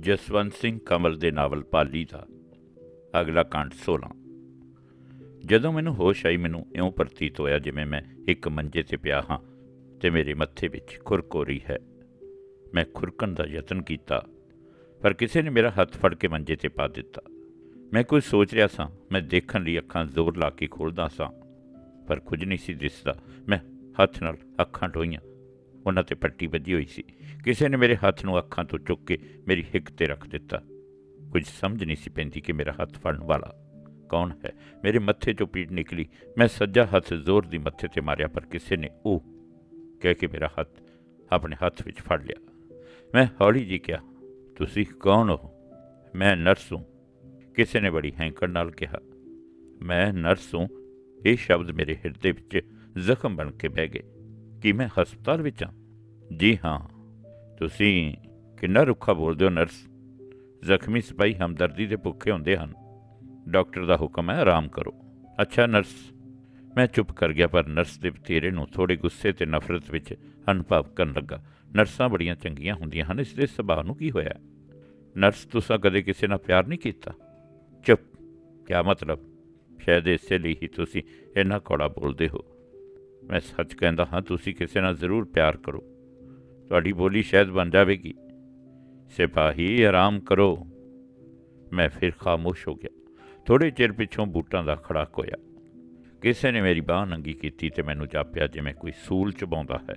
ਜਸਵੰਤ ਸਿੰਘ ਕੰਵਲ ਦੇ ਨਾਵਲ ਪਾਲੀ ਦਾ ਅਗਲਾ ਕਾਂਡ 16 ਜਦੋਂ ਮੈਨੂੰ ਹੋਸ਼ ਆਈ, ਮੈਨੂੰ ਇਉਂ ਪ੍ਰਤੀਤ ਹੋਇਆ ਜਿਵੇਂ ਮੈਂ ਇੱਕ ਮੰਜੇ ਤੇ ਪਿਆ ਹਾਂ ਤੇ ਮੇਰੇ ਮੱਥੇ ਵਿੱਚ ਖੁਰਕੋਰੀ ਹੈ। ਮੈਂ ਖੁਰਕਣ ਦਾ ਯਤਨ ਕੀਤਾ, ਪਰ ਕਿਸੇ ਨੇ ਮੇਰਾ ਹੱਥ ਫੜ ਕੇ ਮੰਜੇ ਤੇ ਪਾ ਦਿੱਤਾ। ਮੈਂ ਕੁਝ ਸੋਚ ਰਿਹਾ ਸਾਂ, ਮੈਂ ਦੇਖਣ ਲਈ ਅੱਖਾਂ ਜ਼ੋਰ ਲਾ ਕੇ ਖੋਲਦਾ ਸਾਂ, ਪਰ ਕੁਝ ਨਹੀਂ ਸੀ ਦਿਸਦਾ। ਮੈਂ ਹੱਥ ਨਾਲ ਅੱਖਾਂ ਟੋਈਆਂ ਉਹਨਾਂ ਤੇ ਪੱਟੀ ਵੱਜੀ ਹੋਈ ਸੀ। ਕਿਸੇ ਨੇ ਮੇਰੇ ਹੱਥ ਨੂੰ ਅੱਖਾਂ ਤੋਂ ਚੁੱਕ ਕੇ ਮੇਰੀ ਹਿੱਕ ਤੇ ਰੱਖ ਦਿੱਤਾ। ਕੁਝ ਸਮਝ ਨਹੀਂ ਸੀ ਪੈਂਦੀ ਕਿ ਮੇਰਾ ਹੱਥ ਫੜਨ ਵਾਲਾ ਕੌਣ ਹੈ। ਮੇਰੇ ਮੱਥੇ 'ਚੋਂ ਪੀੜ ਨਿਕਲੀ। ਮੈਂ ਸੱਜਾ ਹੱਥ ਜ਼ੋਰ ਦੀ ਮੱਥੇ ਤੇ ਮਾਰਿਆ, ਪਰ ਕਿਸੇ ਨੇ ਉਹ ਕਹਿ ਕੇ ਮੇਰਾ ਹੱਥ ਆਪਣੇ ਹੱਥ ਵਿੱਚ ਫੜ ਲਿਆ। ਮੈਂ ਹੌਲੀ ਜੀ ਕਿਹਾ, ਤੁਸੀਂ ਕੌਣ ਹੋ? ਮੈਂ ਨਰਸ ਹਾਂ। ਕਿਸੇ ਨੇ ਬੜੀ ਹੈਂਕੜ ਨਾਲ ਕਿਹਾ, ਮੈਂ ਨਰਸ ਹਾਂ। ਇਹ ਸ਼ਬਦ ਮੇਰੇ ਹਿਰਦੇ ਵਿੱਚ ਜ਼ਖਮ ਬਣ ਕੇ ਬਹਿ ਗਏ। ਕੀ ਮੈਂ ਹਸਪਤਾਲ ਵਿੱਚ ਹਾਂ? ਜੀ ਹਾਂ। ਤੁਸੀਂ ਕਿੰਨਾ ਰੁੱਖਾ ਬੋਲਦੇ ਹੋ, ਨਰਸ? ਜ਼ਖਮੀ ਸਿਪਾਹੀ ਹਮਦਰਦੀ ਦੇ ਭੁੱਖੇ ਹੁੰਦੇ ਹਨ। ਡਾਕਟਰ ਦਾ ਹੁਕਮ ਹੈ, ਆਰਾਮ ਕਰੋ। ਅੱਛਾ, ਨਰਸ। ਮੈਂ ਚੁੱਪ ਕਰ ਗਿਆ, ਪਰ ਨਰਸ ਦੇ ਵਤੀਰੇ ਨੂੰ ਥੋੜੇ ਗੁੱਸੇ ਤੇ ਨਫ਼ਰਤ ਵਿੱਚ ਅਨੁਭਵ ਕਰਨ ਲੱਗਾ। ਨਰਸਾਂ ਬੜੀਆਂ ਚੰਗੀਆਂ ਹੁੰਦੀਆਂ ਹਨ, ਇਸ ਦੇ ਸੁਭਾਅ ਨੂੰ ਕੀ ਹੋਇਆ? ਨਰਸ, ਤੁਸੀਂ ਕਦੇ ਕਿਸੇ ਨਾਲ ਪਿਆਰ ਨਹੀਂ ਕੀਤਾ? ਚੁੱਪ। ਕੀ ਮਤਲਬ? ਸ਼ਾਇਦ ਇਸੇ ਲਈ ਹੀ ਤੁਸੀਂ ਇੰਨਾ ਕੌੜਾ ਬੋਲਦੇ ਹੋ। ਮੈਂ ਸੱਚ ਕਹਿੰਦਾ ਹਾਂ, ਤੁਸੀਂ ਕਿਸੇ ਨਾਲ ਜ਼ਰੂਰ ਪਿਆਰ ਕਰੋ। ਤੁਹਾਡੀ ਬੋਲੀ ਸ਼ਾਇਦ ਬਣ ਜਾਵੇਗੀ। ਸਿਪਾਹੀ, ਆਰਾਮ ਕਰੋ। ਮੈਂ ਫਿਰ ਖਾਮੋਸ਼ ਹੋ ਗਿਆ। ਥੋੜੇ ਚਿਰ ਪਿੱਛੋਂ ਬੂਟਾਂ ਦਾ ਖੜਾਕ ਹੋਇਆ। ਕਿਸੇ ਨੇ ਮੇਰੀ ਬਾਹ ਨੰਗੀ ਕੀਤੀ ਤੇ ਮੈਨੂੰ ਜਾਪਿਆ ਜਿਵੇਂ ਕੋਈ ਸੂਲ ਚਬਾਉਂਦਾ ਹੈ।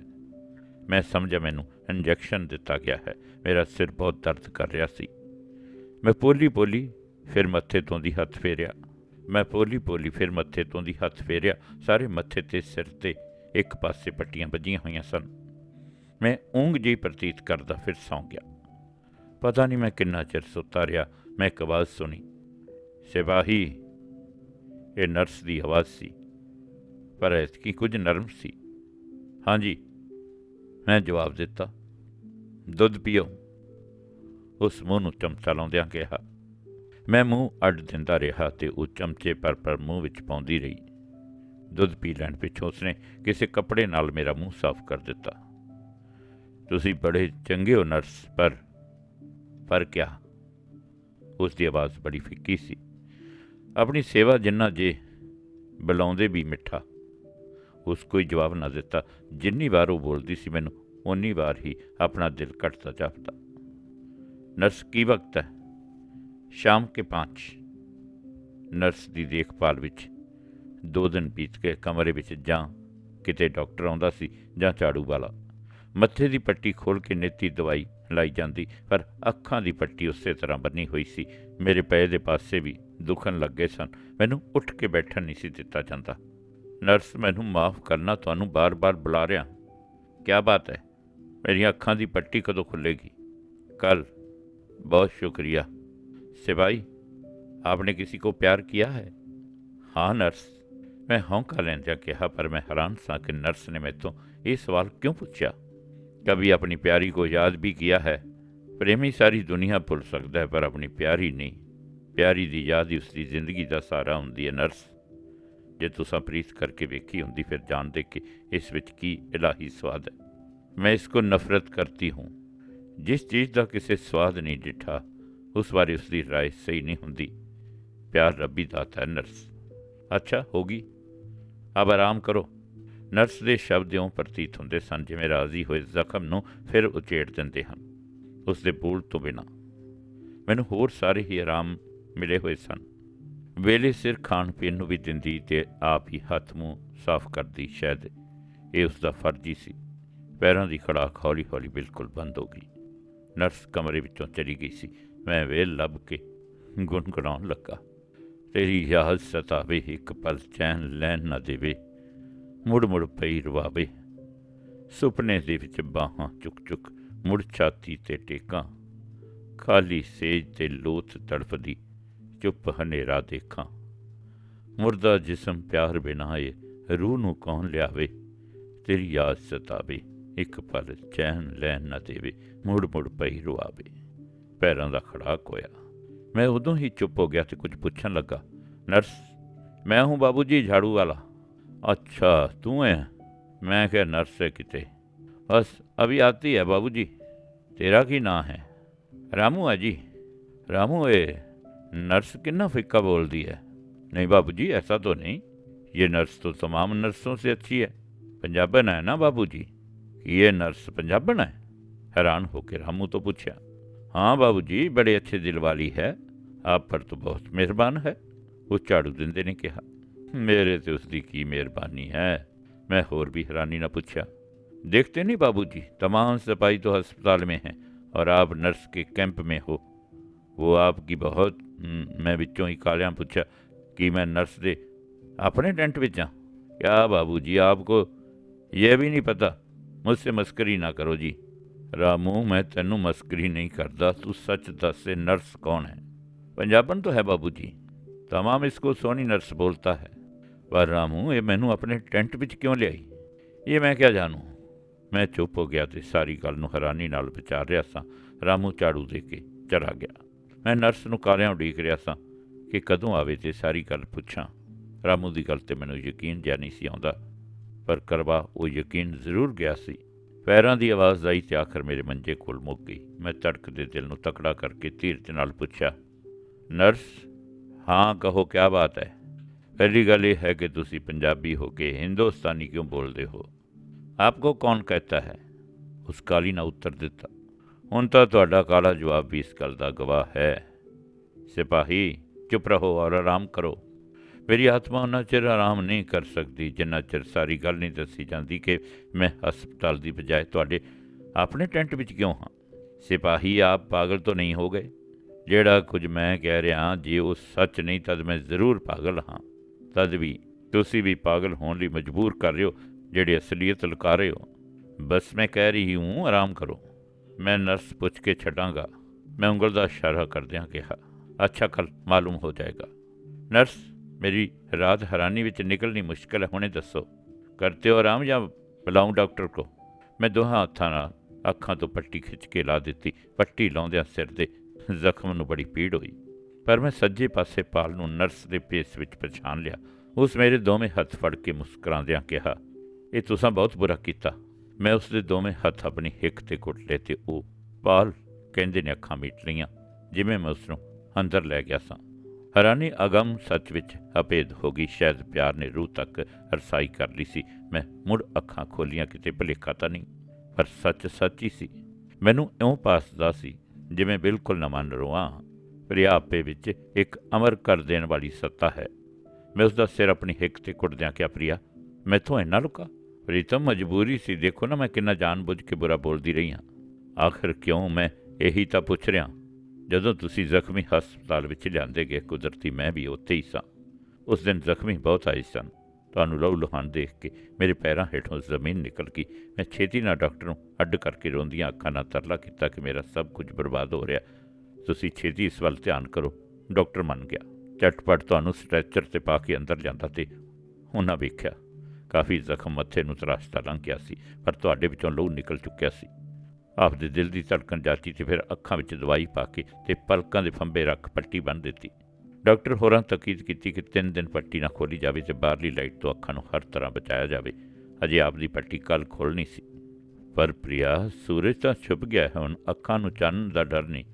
ਮੈਂ ਸਮਝਿਆ ਮੈਨੂੰ ਇੰਜੈਕਸ਼ਨ ਦਿੱਤਾ ਗਿਆ ਹੈ। ਮੇਰਾ ਸਿਰ ਬਹੁਤ ਦਰਦ ਕਰ ਰਿਹਾ ਸੀ। ਮੈਂ ਪੋਲੀ ਪੋਲੀ ਫਿਰ ਮੱਥੇ ਤੋਂ ਦੀ ਹੱਥ ਫੇਰਿਆ। ਮੈਂ ਪੋਲੀ ਪੋਲੀ ਫਿਰ ਮੱਥੇ ਤੋਂ ਦੀ ਹੱਥ ਫੇਰਿਆ। ਸਾਰੇ ਮੱਥੇ ਤੇ ਸਿਰ ਤੇ ਇੱਕ ਪਾਸੇ ਪੱਟੀਆਂ ਵੱਜੀਆਂ ਹੋਈਆਂ ਸਨ। ਮੈਂ ਉਂਗ ਜਿਹੀ ਪ੍ਰਤੀਤ ਕਰਦਾ ਫਿਰ ਸੌਂ ਗਿਆ। ਪਤਾ ਨਹੀਂ ਮੈਂ ਕਿੰਨਾ ਚਿਰ ਸੁੱਤਾ ਰਿਹਾ, ਮੈਂ ਇੱਕ ਆਵਾਜ਼ ਸੁਣੀ। ਸਿਪਾਹੀ, ਇਹ ਨਰਸ ਦੀ ਆਵਾਜ਼ ਸੀ, ਪਰ ਇਸ ਕੀ ਕੁਝ ਨਰਮ ਸੀ। ਹਾਂਜੀ ਮੈਂ ਜਵਾਬ ਦਿੱਤਾ, ਦੁੱਧ ਪੀਓ। ਉਸ ਮੂੰਹ ਨੂੰ ਚਮਚਾ ਲਾਉਂਦਿਆਂ ਕਿਹਾ, ਮੈਂ ਮੂੰਹ ਅੱਡ ਦਿੰਦਾ ਰਿਹਾ ਤੇ ਉਹ ਚਮਚੇ ਪਰ ਪਰ ਮੂੰਹ ਵਿੱਚ ਪਾਉਂਦੀ ਰਹੀ। ਦੁੱਧ ਪੀ ਲੈਣ ਪਿੱਛੋਂ ਉਸਨੇ ਕਿਸੇ ਕੱਪੜੇ ਨਾਲ ਮੇਰਾ ਮੂੰਹ ਸਾਫ਼ ਕਰ ਦਿੱਤਾ। ਤੁਸੀਂ ਬੜੇ ਚੰਗੇ ਹੋ, ਨਰਸ, ਪਰ ਪਰ ਕਿਆ? ਉਸ ਦੀ ਆਵਾਜ਼ ਬੜੀ ਫਿੱਕੀ ਸੀ। ਆਪਣੀ ਸੇਵਾ ਜਿੰਨਾ ਜੇ ਬੁਲਾਉਂਦੇ ਵੀ ਮਿੱਠਾ। ਉਸ ਕੋਈ ਜਵਾਬ ਨਾ ਦਿੱਤਾ। ਜਿੰਨੀ ਵਾਰ ਉਹ ਬੋਲਦੀ ਸੀ ਮੈਨੂੰ ਉਨੀ ਵਾਰ ਹੀ ਆਪਣਾ ਦਿਲ ਘਟਦਾ ਜਾਪਦਾ। ਨਰਸ, ਕੀ ਵਕਤ ਹੈ? ਸ਼ਾਮ ਕੇ 5 ਨਰਸ ਦੀ ਦੇਖਭਾਲ ਵਿੱਚ ਦੋ ਦਿਨ ਬੀਤ ਗਏ ਕਮਰੇ ਵਿੱਚ ਜਾਂ ਕਿਤੇ ਡਾਕਟਰ ਆਉਂਦਾ ਸੀ ਜਾਂ ਝਾੜੂ ਵਾਲਾ ਮੱਥੇ ਦੀ ਪੱਟੀ ਖੋਲ ਕੇ ਨੇਤੀ ਦਵਾਈ ਲਾਈ ਜਾਂਦੀ ਪਰ ਅੱਖਾਂ ਦੀ ਪੱਟੀ ਉਸੇ ਤਰ੍ਹਾਂ ਬੰਨੀ ਹੋਈ ਸੀ ਮੇਰੇ ਪਏ ਦੇ ਪਾਸੇ ਵੀ ਦੁਖਣ ਲੱਗੇ ਸਨ ਮੈਨੂੰ ਉੱਠ ਕੇ ਬੈਠਣ ਨਹੀਂ ਸੀ ਦਿੱਤਾ ਜਾਂਦਾ ਨਰਸ ਮੈਨੂੰ ਮਾਫ ਕਰਨਾ ਤੁਹਾਨੂੰ ਬਾਰ-ਬਾਰ ਬੁਲਾ ਰਿਹਾ ਕੀ ਬਾਤ ਹੈ ਮੇਰੀਆਂ ਅੱਖਾਂ ਦੀ ਪੱਟੀ ਕਦੋਂ ਖੁੱਲੇਗੀ ਕੱਲ ਬਹੁਤ ਸ਼ੁਕਰੀਆ ਸਿਪਾਹੀ आपने किसी को प्यार किया है हाँ नर्स ਮੈਂ ਹੌਂਕਾ ਲੈਂਦਿਆਂ ਕਿਹਾ, ਪਰ ਮੈਂ ਹੈਰਾਨ ਸਾਂ ਕਿ ਨਰਸ ਨੇ ਮੈਥੋਂ ਇਹ ਸਵਾਲ ਕਿਉਂ ਪੁੱਛਿਆ? ਕभी ਆਪਣੀ ਪਿਆਰੀ को ਯਾਦ ਵੀ किया ਹੈ? ਪ੍ਰੇਮੀ ਸਾਰੀ ਦੁਨੀਆ ਭੁੱਲ ਸਕਦਾ ਹੈ, ਪਰ ਆਪਣੀ ਪਿਆਰੀ ਨਹੀਂ। ਪਿਆਰੀ ਦੀ ਯਾਦ ਹੀ ਉਸਦੀ ਜ਼ਿੰਦਗੀ ਦਾ ਸਾਰਾ ਹੁੰਦੀ ਹੈ, ਨਰਸ। ਜੇ ਤੁਸੀਂ ਪ੍ਰੀਤ ਕਰਕੇ ਵੇਖੀ ਹੁੰਦੀ, ਫਿਰ ਜਾਣ ਜਾਣਦੇ ਕਿ ਇਸ ਵਿੱਚ ਕੀ ਇਲਾਹੀ ਸਵਾਦ ਹੈ। ਮੈਂ ਇਸ ਕੋ ਨਫ਼ਰਤ ਕਰਤੀ ਹੂੰ। ਜਿਸ ਚੀਜ਼ ਦਾ ਕਿਸੇ ਸਵਾਦ ਨਹੀਂ ਡਿਠਾ, ਉਸ ਬਾਰੇ ਉਸਦੀ ਰਾਏ ਸਹੀ ਨਹੀਂ ਹੁੰਦੀ। ਪਿਆਰ ਰੱਬੀ ਦਾਤਾ ਹੈ, ਨਰਸ। ਅੱਛਾ ਹੋਗੀ ਅਬ ਆਰਾਮ ਕਰੋ। ਨਰਸ ਦੇ ਸ਼ਬਦ ਇਉਂ ਪ੍ਰਤੀਤ ਹੁੰਦੇ ਸਨ, ਜਿਵੇਂ ਰਾਜ਼ੀ ਹੋਏ ਜ਼ਖਮ ਨੂੰ ਫਿਰ ਉਚੇੜ ਦਿੰਦੇ ਹਨ, ਉਸ ਦੇ ਬੋਲ ਤੋਂ ਬਿਨਾ। ਮੈਨੂੰ ਹੋਰ ਸਾਰੇ ਹੀ ਆਰਾਮ ਮਿਲੇ ਹੋਏ ਸਨ। ਵੇਲੇ ਸਿਰ ਖਾਣ ਪੀਣ ਨੂੰ ਵੀ ਦਿੰਦੀ ਤੇ ਆਪ ਹੀ ਹੱਥ ਮੂੰਹ ਸਾਫ਼ ਕਰਦੀ, ਸ਼ਾਇਦ ਇਹ ਉਸ ਦਾ ਫਰਜ਼ ਹੀ ਸੀ। ਪੈਰਾਂ ਦੀ ਖੜਾਕ ਹੌਲੀ ਹੌਲੀ ਬਿਲਕੁਲ ਬੰਦ ਹੋ ਗਈ। ਨਰਸ ਕਮਰੇ ਵਿੱਚੋਂ ਚਲੀ ਗਈ ਸੀ। ਮੈਂ ਵੇਲ ਲੱਭ ਕੇ ਗੁੰਗਣਾਉਣ ਲੱਗਾ। ਤੇਰੀ ਯਾਦ ਸਤਾਵੇ ਇੱਕ ਪਲ ਚੈਨ ਲੈਣ ਨਾ ਦੇਵੇ, ਮੁੜ ਮੁੜ ਪਈ ਰਵਾਵੇ। ਸੁਪਨੇ ਦੇ ਵਿੱਚ ਬਾਹਾਂ ਚੁੱਕ ਚੁੱਕ ਮੁੜ ਛਾਤੀ ਤੇ ਟੇਕਾਂ, ਖਾਲੀ ਸੇਜ ਤੇ ਲੋਥ ਤੜਫਦੀ ਚੁੱਪ ਹਨੇਰਾ ਦੇਖਾਂ। ਮੁਰਦਾ ਜਿਸਮ ਪਿਆਰ ਬਿਨਾ ਏ ਰੂਹ ਨੂੰ ਕੌਣ ਲਿਆਵੇ? ਤੇਰੀ ਯਾਦ ਸਤਾਵੇ ਇੱਕ ਪਲ ਚੈਨ ਲੈਣ ਨਾ ਦੇਵੇ, ਮੁੜ ਮੁੜ ਪਈ ਰਵਾਵੇ। ਪੈਰਾਂ ਦਾ ਖੜਾਕ ਹੋਇਆ। ਮੈਂ ਉਦੋਂ ਹੀ ਚੁੱਪ ਹੋ ਗਿਆ ਤੇ ਕੁਝ ਪੁੱਛਣ ਲੱਗਾ ਨਰਸ ਮੈਂ ਹੂੰ ਬਾਬੂ ਜੀ ਝਾੜੂ ਵਾਲਾ अच्छा तू है मैं क्या नर्स है किते बस अभी आती है बाबूजी तेरा की ना है ਰਾਮੂ ਆ ਜੀ रामू ये नर्स कितना फिक्का बोल दी है नहीं बाबू जी ऐसा तो नहीं ये नर्स तो तमाम नर्सों से अच्छी है पंजाबन है ना बाबू जी ये नर्स पंजाबन है हैरान होकर रामू तो पूछा हाँ बाबू जी बड़े अच्छे दिल वाली है आप पर तो बहुत मेहरबान है वो झाड़ू दिंदे ने कहा मेरे तो उसकी की मेहरबानी है मैं होर भी हैरानी ना पूछा देखते नहीं बाबू जी तमाम सफाई तो अस्पताल में है और आप नर्स के कैंप में हो वो आपकी बहुत हम्म, मैं ਵਿੱਚੋਂ ਹੀ ਕਾਲਿਆਂ ਪੁੱਛਿਆ ਕਿ मैं नर्स ਦੇ अपने टेंट ਵਿੱਚ ਹਾਂ क्या बाबू जी आपको ये भी नहीं पता मुझसे मस्करी ना करो जी रामू मैं तेनू मस्करी नहीं करता तू सच दस से नर्स कौन है पंजाबन तो है बाबू जी तमाम इसको सोनी नर्स बोलता है पर रामू ये मैनू अपने टेंट ਵਿੱਚ ਕਿਉਂ ਲਿਆਈ ਇਹ ਮੈਂ ਕਿਆ ਜਾਣੂ ਮੈਂ ਚੁੱਪ ਹੋ ਗਿਆ ਤੇ ਸਾਰੀ ਗੱਲ ਨੂੰ ਹੈਰਾਨੀ ਨਾਲ ਵਿਚਾਰ ਰਿਹਾ ਸਾਂ ਰਾਮੂ ਝਾੜੂ ਦੇ ਕੇ ਚਲਾ ਗਿਆ ਮੈਂ ਨਰਸ ਨੂੰ ਕਾਲਿਆਂ ਉਡੀਕ ਰਿਹਾ ਸਾਂ ਕਿ ਕਦੋਂ ਆਵੇ ਤੇ ਸਾਰੀ ਗੱਲ ਪੁੱਛਾਂ ਰਾਮੂ ਦੀ ਗੱਲ ਤੇ ਮੈਨੂੰ ਯਕੀਨ ਜਿਆ ਨਹੀਂ ਸੀ ਆਉਂਦਾ ਪਰ ਕਰਵਾ ਉਹ ਯਕੀਨ ਜ਼ਰੂਰ ਗਿਆ ਸੀ ਪੈਰਾਂ ਦੀ ਆਵਾਜ਼ ਆਈ ਤੇ ਆਖਰ ਮੇਰੇ ਮੰਜੇ ਕੋਲ ਮੁੱਕ ਗਈ। ਮੈਂ ਤੜਕਦੇ ਦਿਲ ਨੂੰ ਤਕੜਾ ਕਰਕੇ ਧੀਰਜ ਨਾਲ ਪੁੱਛਿਆ, ਨਰਸ, ਹਾਂ, ਕਹੋ ਕੀ ਬਾਤ ਹੈ? ਪਹਿਲੀ ਗੱਲ ਇਹ ਹੈ ਕਿ ਤੁਸੀਂ ਪੰਜਾਬੀ ਹੋ ਕੇ ਹਿੰਦੁਸਤਾਨੀ ਕਿਉਂ ਬੋਲਦੇ ਹੋ? ਆਪਕੋ ਕੌਣ ਕਹਤਾ ਹੈ? ਉਸ ਕਾਲੀ ਨੇ ਉੱਤਰ ਦਿੱਤਾ, ਹੁਣ ਤਾਂ ਤੁਹਾਡਾ ਕਾਲਾ ਜਵਾਬ ਵੀ ਇਸ ਗੱਲ ਦਾ ਗਵਾਹ ਹੈ। ਸਿਪਾਹੀ, ਚੁੱਪ ਰਹੋ ਔਰ ਆਰਾਮ ਕਰੋ। ਮੇਰੀ ਆਤਮਾ ਉਹਨਾਂ ਚਿਰ ਆਰਾਮ ਨਹੀਂ ਕਰ ਸਕਦੀ, ਜਿੰਨਾ ਚਿਰ ਸਾਰੀ ਗੱਲ ਨਹੀਂ ਦੱਸੀ ਜਾਂਦੀ ਕਿ ਮੈਂ ਹਸਪਤਾਲ ਦੀ ਬਜਾਏ ਤੁਹਾਡੇ ਆਪਣੇ ਟੈਂਟ ਵਿੱਚ ਕਿਉਂ ਹਾਂ? ਸਿਪਾਹੀ ਆਪ ਪਾਗਲ ਤੋਂ ਨਹੀਂ ਹੋ ਗਏ? ਜਿਹੜਾ ਕੁਝ ਮੈਂ ਕਹਿ ਰਿਹਾ ਜੇ ਉਹ ਸੱਚ ਨਹੀਂ, ਤਦ ਮੈਂ ਜ਼ਰੂਰ ਪਾਗਲ ਹਾਂ। ਤਦ ਵੀ ਤੁਸੀਂ ਵੀ ਪਾਗਲ ਹੋਣ ਲਈ ਮਜਬੂਰ ਕਰ ਰਹੇ ਹੋ, ਜਿਹੜੇ ਅਸਲੀਅਤ ਲੁਕਾ ਰਹੇ ਹੋ। ਬਸ ਮੈਂ ਕਹਿ ਰਹੀ ਹੂੰ, ਆਰਾਮ ਕਰੋ। ਮੈਂ ਨਰਸ ਪੁੱਛ ਕੇ ਛੱਡਾਂਗਾ। ਮੈਂ ਉਂਗਲ ਦਾ ਇਸ਼ਾਰਾ ਕਰਦਿਆਂ ਕਿਹਾ, ਅੱਛਾ ਕੱਲ ਮਾਲੂਮ ਹੋ ਜਾਏਗਾ। ਨਰਸ ਮੇਰੀ ਰਾਤ ਹੈਰਾਨੀ ਵਿੱਚ ਨਿਕਲਣੀ ਮੁਸ਼ਕਲ ਹੈ, ਹੁਣੇ ਦੱਸੋ। ਕਰਤੇ ਹੋ ਆਰਾਮ ਜਾਂ ਬੁਲਾਉਂ ਡਾਕਟਰ ਕੋ? ਮੈਂ ਦੋਹਾਂ ਹੱਥਾਂ ਨਾਲ ਅੱਖਾਂ ਤੋਂ ਪੱਟੀ ਖਿੱਚ ਕੇ ਲਾ ਦਿੱਤੀ, ਪੱਟੀ ਲਾਉਂਦਿਆਂ ਸਿਰ ਦੇ ਜ਼ਖਮ ਨੂੰ ਬੜੀ ਪੀੜ ਹੋਈ। ਪਰ ਮੈਂ ਸੱਜੇ ਪਾਸੇ ਪਾਲ ਨੂੰ ਨਰਸ ਦੇ ਪੇਸ ਵਿੱਚ ਪਛਾਣ ਲਿਆ। ਉਸ ਮੇਰੇ ਦੋਵੇਂ ਹੱਥ ਫੜ ਕੇ ਮੁਸਕਰਾਉਂਦਿਆਂ ਕਿਹਾ, ਇਹ ਤੁਸੀਂ ਬਹੁਤ ਬੁਰਾ ਕੀਤਾ। ਮੈਂ ਉਸ ਦੇ ਦੋਵੇਂ ਹੱਥ ਆਪਣੀ ਹਿੱਕ ਤੇ ਘੁੱਟ ਲਏ ਤੇ ਉਹ ਪਾਲ, ਕਹਿੰਦੇ ਨੇ ਅੱਖਾਂ ਮੀਟ ਲਈਆਂ ਜਿਵੇਂ ਮੈਂ ਉਸ ਨੂੰ ਅੰਦਰ ਲੈ ਗਿਆ ਸਾਂ। ਹੈਰਾਨੀ ਅਗਮ ਸੱਚ ਵਿੱਚ ਅਪੇਦ ਹੋ ਗਈ। ਸ਼ਾਇਦ ਪਿਆਰ ਨੇ ਰੂਹ ਤੱਕ ਰਸਾਈ ਕਰ ਲਈ ਸੀ। ਮੈਂ ਮੁੜ ਅੱਖਾਂ ਖੋਲੀਆਂ, ਕਿਤੇ ਭੁਲੇਖਾ ਤਾਂ ਨਹੀਂ। ਪਰ ਸੱਚ ਸੱਚ ਹੀ ਸੀ। ਮੈਨੂੰ ਇਉਂ ਪਾਸਦਾ ਸੀ, ਜਿਵੇਂ ਬਿਲਕੁਲ ਨਵਾਂ ਨਰੋਆ ਪ੍ਰਿਆ ਆਪੇ ਵਿੱਚ ਇੱਕ ਅਮਰ ਕਰ ਦੇਣ ਵਾਲੀ ਸੱਤਾ ਹੈ। ਮੈਂ ਉਸ ਦਾ ਸਿਰ ਆਪਣੀ ਹਿੱਕ ਤੇ ਕੁੱਟਦਿਆਂ ਕਿਹਾ, ਪ੍ਰਿਆ, ਮੈਥੋਂ ਇੰਨਾ ਲੁਕਾ? ਪ੍ਰੀਤਮ ਮਜਬੂਰੀ ਸੀ। ਦੇਖੋ ਨਾ, ਮੈਂ ਕਿੰਨਾ ਜਾਣਬੁੱਝ ਕੇ ਬੁਰਾ ਬੋਲਦੀ ਰਹੀ ਹਾਂ। ਆਖਰ ਕਿਉਂ ਮੈਂ ਇਹੀ ਤਾਂ ਪੁੱਛ ਰਿਹਾ? ਜਦੋਂ ਤੁਸੀਂ ਜ਼ਖਮੀ ਹਸਪਤਾਲ ਵਿੱਚ ਲਿਆਂਦੇ ਗਏ ਕੁਦਰਤੀ ਮੈਂ ਵੀ ਉੱਥੇ ਹੀ ਸਾਂ। ਉਸ ਦਿਨ ਜ਼ਖਮੀ ਬਹੁਤ ਆਏ ਸਨ। ਤੁਹਾਨੂੰ ਲਹੂ ਲੁਹਾਨ ਦੇਖ ਕੇ ਮੇਰੇ ਪੈਰਾਂ ਹੇਠੋਂ ਜ਼ਮੀਨ ਨਿਕਲ ਗਈ। ਮੈਂ ਛੇਤੀ ਨਾਲ ਡਾਕਟਰ ਨੂੰ ਅੱਡ ਕਰਕੇ ਰੋਂਦੀਆਂ ਅੱਖਾਂ ਨਾਲ ਤਰਲਾ ਕੀਤਾ ਕਿ ਮੇਰਾ ਸਭ ਕੁਝ ਬਰਬਾਦ ਹੋ ਰਿਹਾ। ਤੁਸੀਂ ਛੇਤੀ ਇਸ ਵੱਲ ਧਿਆਨ ਕਰੋ। ਡਾਕਟਰ ਮੰਨ ਗਿਆ। ਝਟਪਟ ਤੁਹਾਨੂੰ ਸਟ੍ਰੈਚਰ ਤੇ ਪਾ ਕੇ ਅੰਦਰ ਜਾਂਦਾ ਤੇ ਉਹਨਾਂ ਵੇਖਿਆ। ਕਾਫੀ ਜ਼ਖਮ ਮੱਥੇ ਨੂੰ ਤਰਾਸ਼ਤਾ ਲੰਘ ਗਿਆ ਸੀ, ਪਰ ਤੁਹਾਡੇ ਵਿੱਚੋਂ ਲਹੂ ਨਿਕਲ ਚੁੱਕਿਆ ਸੀ। ਆਪਦੇ ਦਿਲ ਦੀ ਧੜਕਣ ਜਾਤੀ ਤੇ ਫਿਰ ਅੱਖਾਂ ਵਿੱਚ ਦਵਾਈ ਪਾ ਕੇ ਤੇ ਪਲਕਾਂ ਦੇ ਫੰਬੇ ਰੱਖ ਪੱਟੀ ਬੰਨ੍ਹ ਦਿੱਤੀ। ਡਾਕਟਰ ਹੋਰਾਂ ਤਕੀਦ ਕੀਤੀ ਕਿ ਤਿੰਨ ਦਿਨ ਪੱਟੀ ਨਾ ਖੋਲੀ ਜਾਵੇ ਤੇ ਬਾਹਰਲੀ ਲਾਈਟ ਤੋਂ ਅੱਖਾਂ ਨੂੰ ਹਰ ਤਰ੍ਹਾਂ ਬਚਾਇਆ ਜਾਵੇ। ਅਜੇ ਆਪਦੀ ਪੱਟੀ ਕੱਲ ਖੋਲਣੀ ਸੀ। ਪਰ ਪ੍ਰਿਆ, ਸੂਰਜ ਤਾਂ ਛੁਪ ਗਿਆ ਹੈ, ਹੁਣ ਅੱਖਾਂ ਨੂੰ ਚੰਨ ਦਾ ਡਰ ਨਹੀਂ।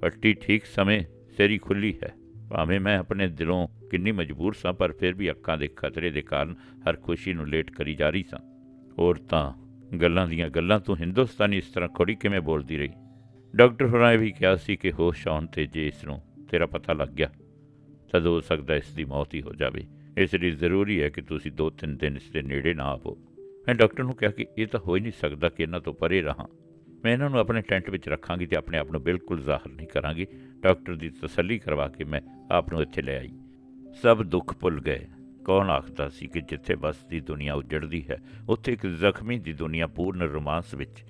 ਪੱਟੀ ਠੀਕ ਸਮੇਂ ਸੇਰੀ ਖੁੱਲੀ ਹੈ। ਭਾਵੇਂ ਮੈਂ ਆਪਣੇ ਦਿਲੋਂ ਕਿੰਨੀ ਮਜਬੂਰ ਸਾਂ, ਪਰ ਫਿਰ ਵੀ ਅੱਖਾਂ ਦੇ ਖਤਰੇ ਦੇ ਕਾਰਨ ਹਰ ਖੁਸ਼ੀ ਨੂੰ ਲੇਟ ਕਰੀ ਜਾ ਰਹੀ ਸਾਂ। ਹੋਰ ਤਾਂ ਗੱਲਾਂ ਦੀਆਂ ਗੱਲਾਂ ਤੂੰ ਹਿੰਦੁਸਤਾਨੀ ਇਸ ਤਰ੍ਹਾਂ ਖੋੜੀ ਕਿਵੇਂ ਬੋਲਦੀ ਰਹੀ? ਡਾਕਟਰ ਹੋਰਾਂ ਇਹ ਵੀ ਕਿਹਾ ਸੀ ਕਿ ਹੋਸ਼ ਆਉਣ ਤੇ ਜੇ ਇਸ ਨੂੰ ਤੇਰਾ ਪਤਾ ਲੱਗ ਗਿਆ ਤਦ ਹੋ ਸਕਦਾ ਇਸ ਦੀ ਮੌਤ ਹੀ ਹੋ ਜਾਵੇ। ਇਸ ਲਈ ਜ਼ਰੂਰੀ ਹੈ ਕਿ ਤੁਸੀਂ ਦੋ ਤਿੰਨ ਦਿਨ ਇਸ ਦੇ ਨੇੜੇ ਨਾ ਆਵੋ। ਮੈਂ ਡਾਕਟਰ ਨੂੰ ਕਿਹਾ ਕਿ ਇਹ ਤਾਂ ਹੋ ਹੀ ਨਹੀਂ ਸਕਦਾ ਕਿ ਇਹਨਾਂ ਤੋਂ ਪਰੇ ਰਹਾਂ। ਮੈਂ ਇਹਨਾਂ ਨੂੰ ਆਪਣੇ ਟੈਂਟ ਵਿੱਚ ਰੱਖਾਂਗੀ ਤੇ ਆਪਣੇ ਆਪ ਨੂੰ ਬਿਲਕੁਲ ਜ਼ਾਹਰ ਨਹੀਂ ਕਰਾਂਗੀ। ਡਾਕਟਰ ਦੀ ਤਸੱਲੀ ਕਰਵਾ ਕੇ ਮੈਂ ਆਪ ਨੂੰ ਇੱਥੇ ਲੈ ਆਈ। ਸਭ ਦੁੱਖ ਭੁੱਲ ਗਏ। ਕੌਣ ਆਖਦਾ ਸੀ ਕਿ ਜਿੱਥੇ ਵਸਦੀ ਦੁਨੀਆ ਉਜੜਦੀ ਹੈ, ਉੱਥੇ ਇੱਕ ਜ਼ਖਮੀ ਦੀ ਦੁਨੀਆ ਪੂਰਨ ਰੋਮਾਂਸ ਵਿੱਚ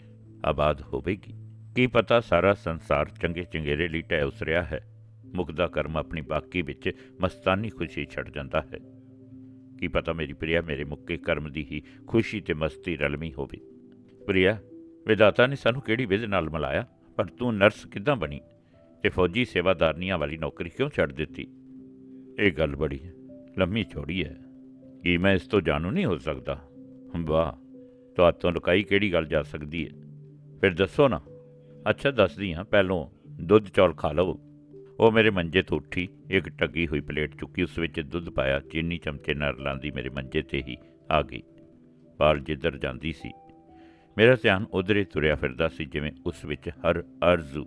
ਆਬਾਦ ਹੋਵੇਗੀ। ਕੀ ਪਤਾ ਸਾਰਾ ਸੰਸਾਰ ਚੰਗੇ ਚੰਗੇਰੇ ਲਈ ਟਹਿ ਉਸਰਿਆ ਹੈ। ਮੁਕਦਾ ਕਰਮ ਆਪਣੀ ਬਾਕੀ ਵਿੱਚ ਮਸਤਾਨੀ ਖੁਸ਼ੀ ਛੱਡ ਜਾਂਦਾ ਹੈ। ਕੀ ਪਤਾ ਮੇਰੀ ਪ੍ਰਿਆ ਮੇਰੇ ਮੁੱਕੇ ਕਰਮ ਦੀ ਹੀ ਖੁਸ਼ੀ ਤੇ ਮਸਤੀ ਰਲਮੀ ਹੋਵੇ। ਪ੍ਰਿਆ ਵਿਦਾਤਾ ਨੇ ਸਾਨੂੰ ਕਿਹੜੀ ਵਿਧ ਨਾਲ ਮਿਲਾਇਆ? ਪਰ ਤੂੰ ਨਰਸ ਕਿੱਦਾਂ ਬਣੀ? ਤੇ ਫੌਜੀ ਸੇਵਾਦਾਰਨੀਆਂ ਵਾਲੀ ਨੌਕਰੀ ਕਿਉਂ ਛੱਡ ਦਿੱਤੀ? ਇਹ ਗੱਲ ਬੜੀ ਹੈ। ਲੰਮੀ ਚੌੜੀ ਹੈ। ਕੀ ਮੈਂ ਇਸ ਤੋਂ ਜਾਣੂ ਨਹੀਂ ਹੋ ਸਕਦਾ? ਵਾਹ ਤੁਹਾਤੋਂ ਲੁਕਾਈ ਕਿਹੜੀ ਗੱਲ ਜਾ ਸਕਦੀ ਹੈ? ਫਿਰ ਦੱਸੋ ਨਾ। ਅੱਛਾ, ਦੱਸਦੀ ਹਾਂ। ਪਹਿਲੋਂ ਦੁੱਧ ਚੌਲ ਖਾ ਲਵੋ। ਉਹ ਮੇਰੇ ਮੰਜੇ ਤੋਂ ਉੱਠੀ, ਇੱਕ ਟੱਗੀ ਹੋਈ ਪਲੇਟ ਚੁੱਕੀ, ਉਸ ਵਿੱਚ ਦੁੱਧ ਪਾਇਆ। ਚੀਨੀ ਚਮਚੇ ਨਾਲ ਲਾਂਦੀ ਮੇਰੇ ਮੰਜੇ ਤੇ ਹੀ ਆ ਗਈ। ਪਾਲ ਜਿੱਧਰ ਜਾਂਦੀ ਸੀ। ਮੇਰਾ ਧਿਆਨ ਉਧਰੇ ਤੁਰਿਆ ਫਿਰਦਾ ਸੀ, ਜਿਵੇਂ ਉਸ ਵਿੱਚ ਹਰ ਅਰਜ਼ੂ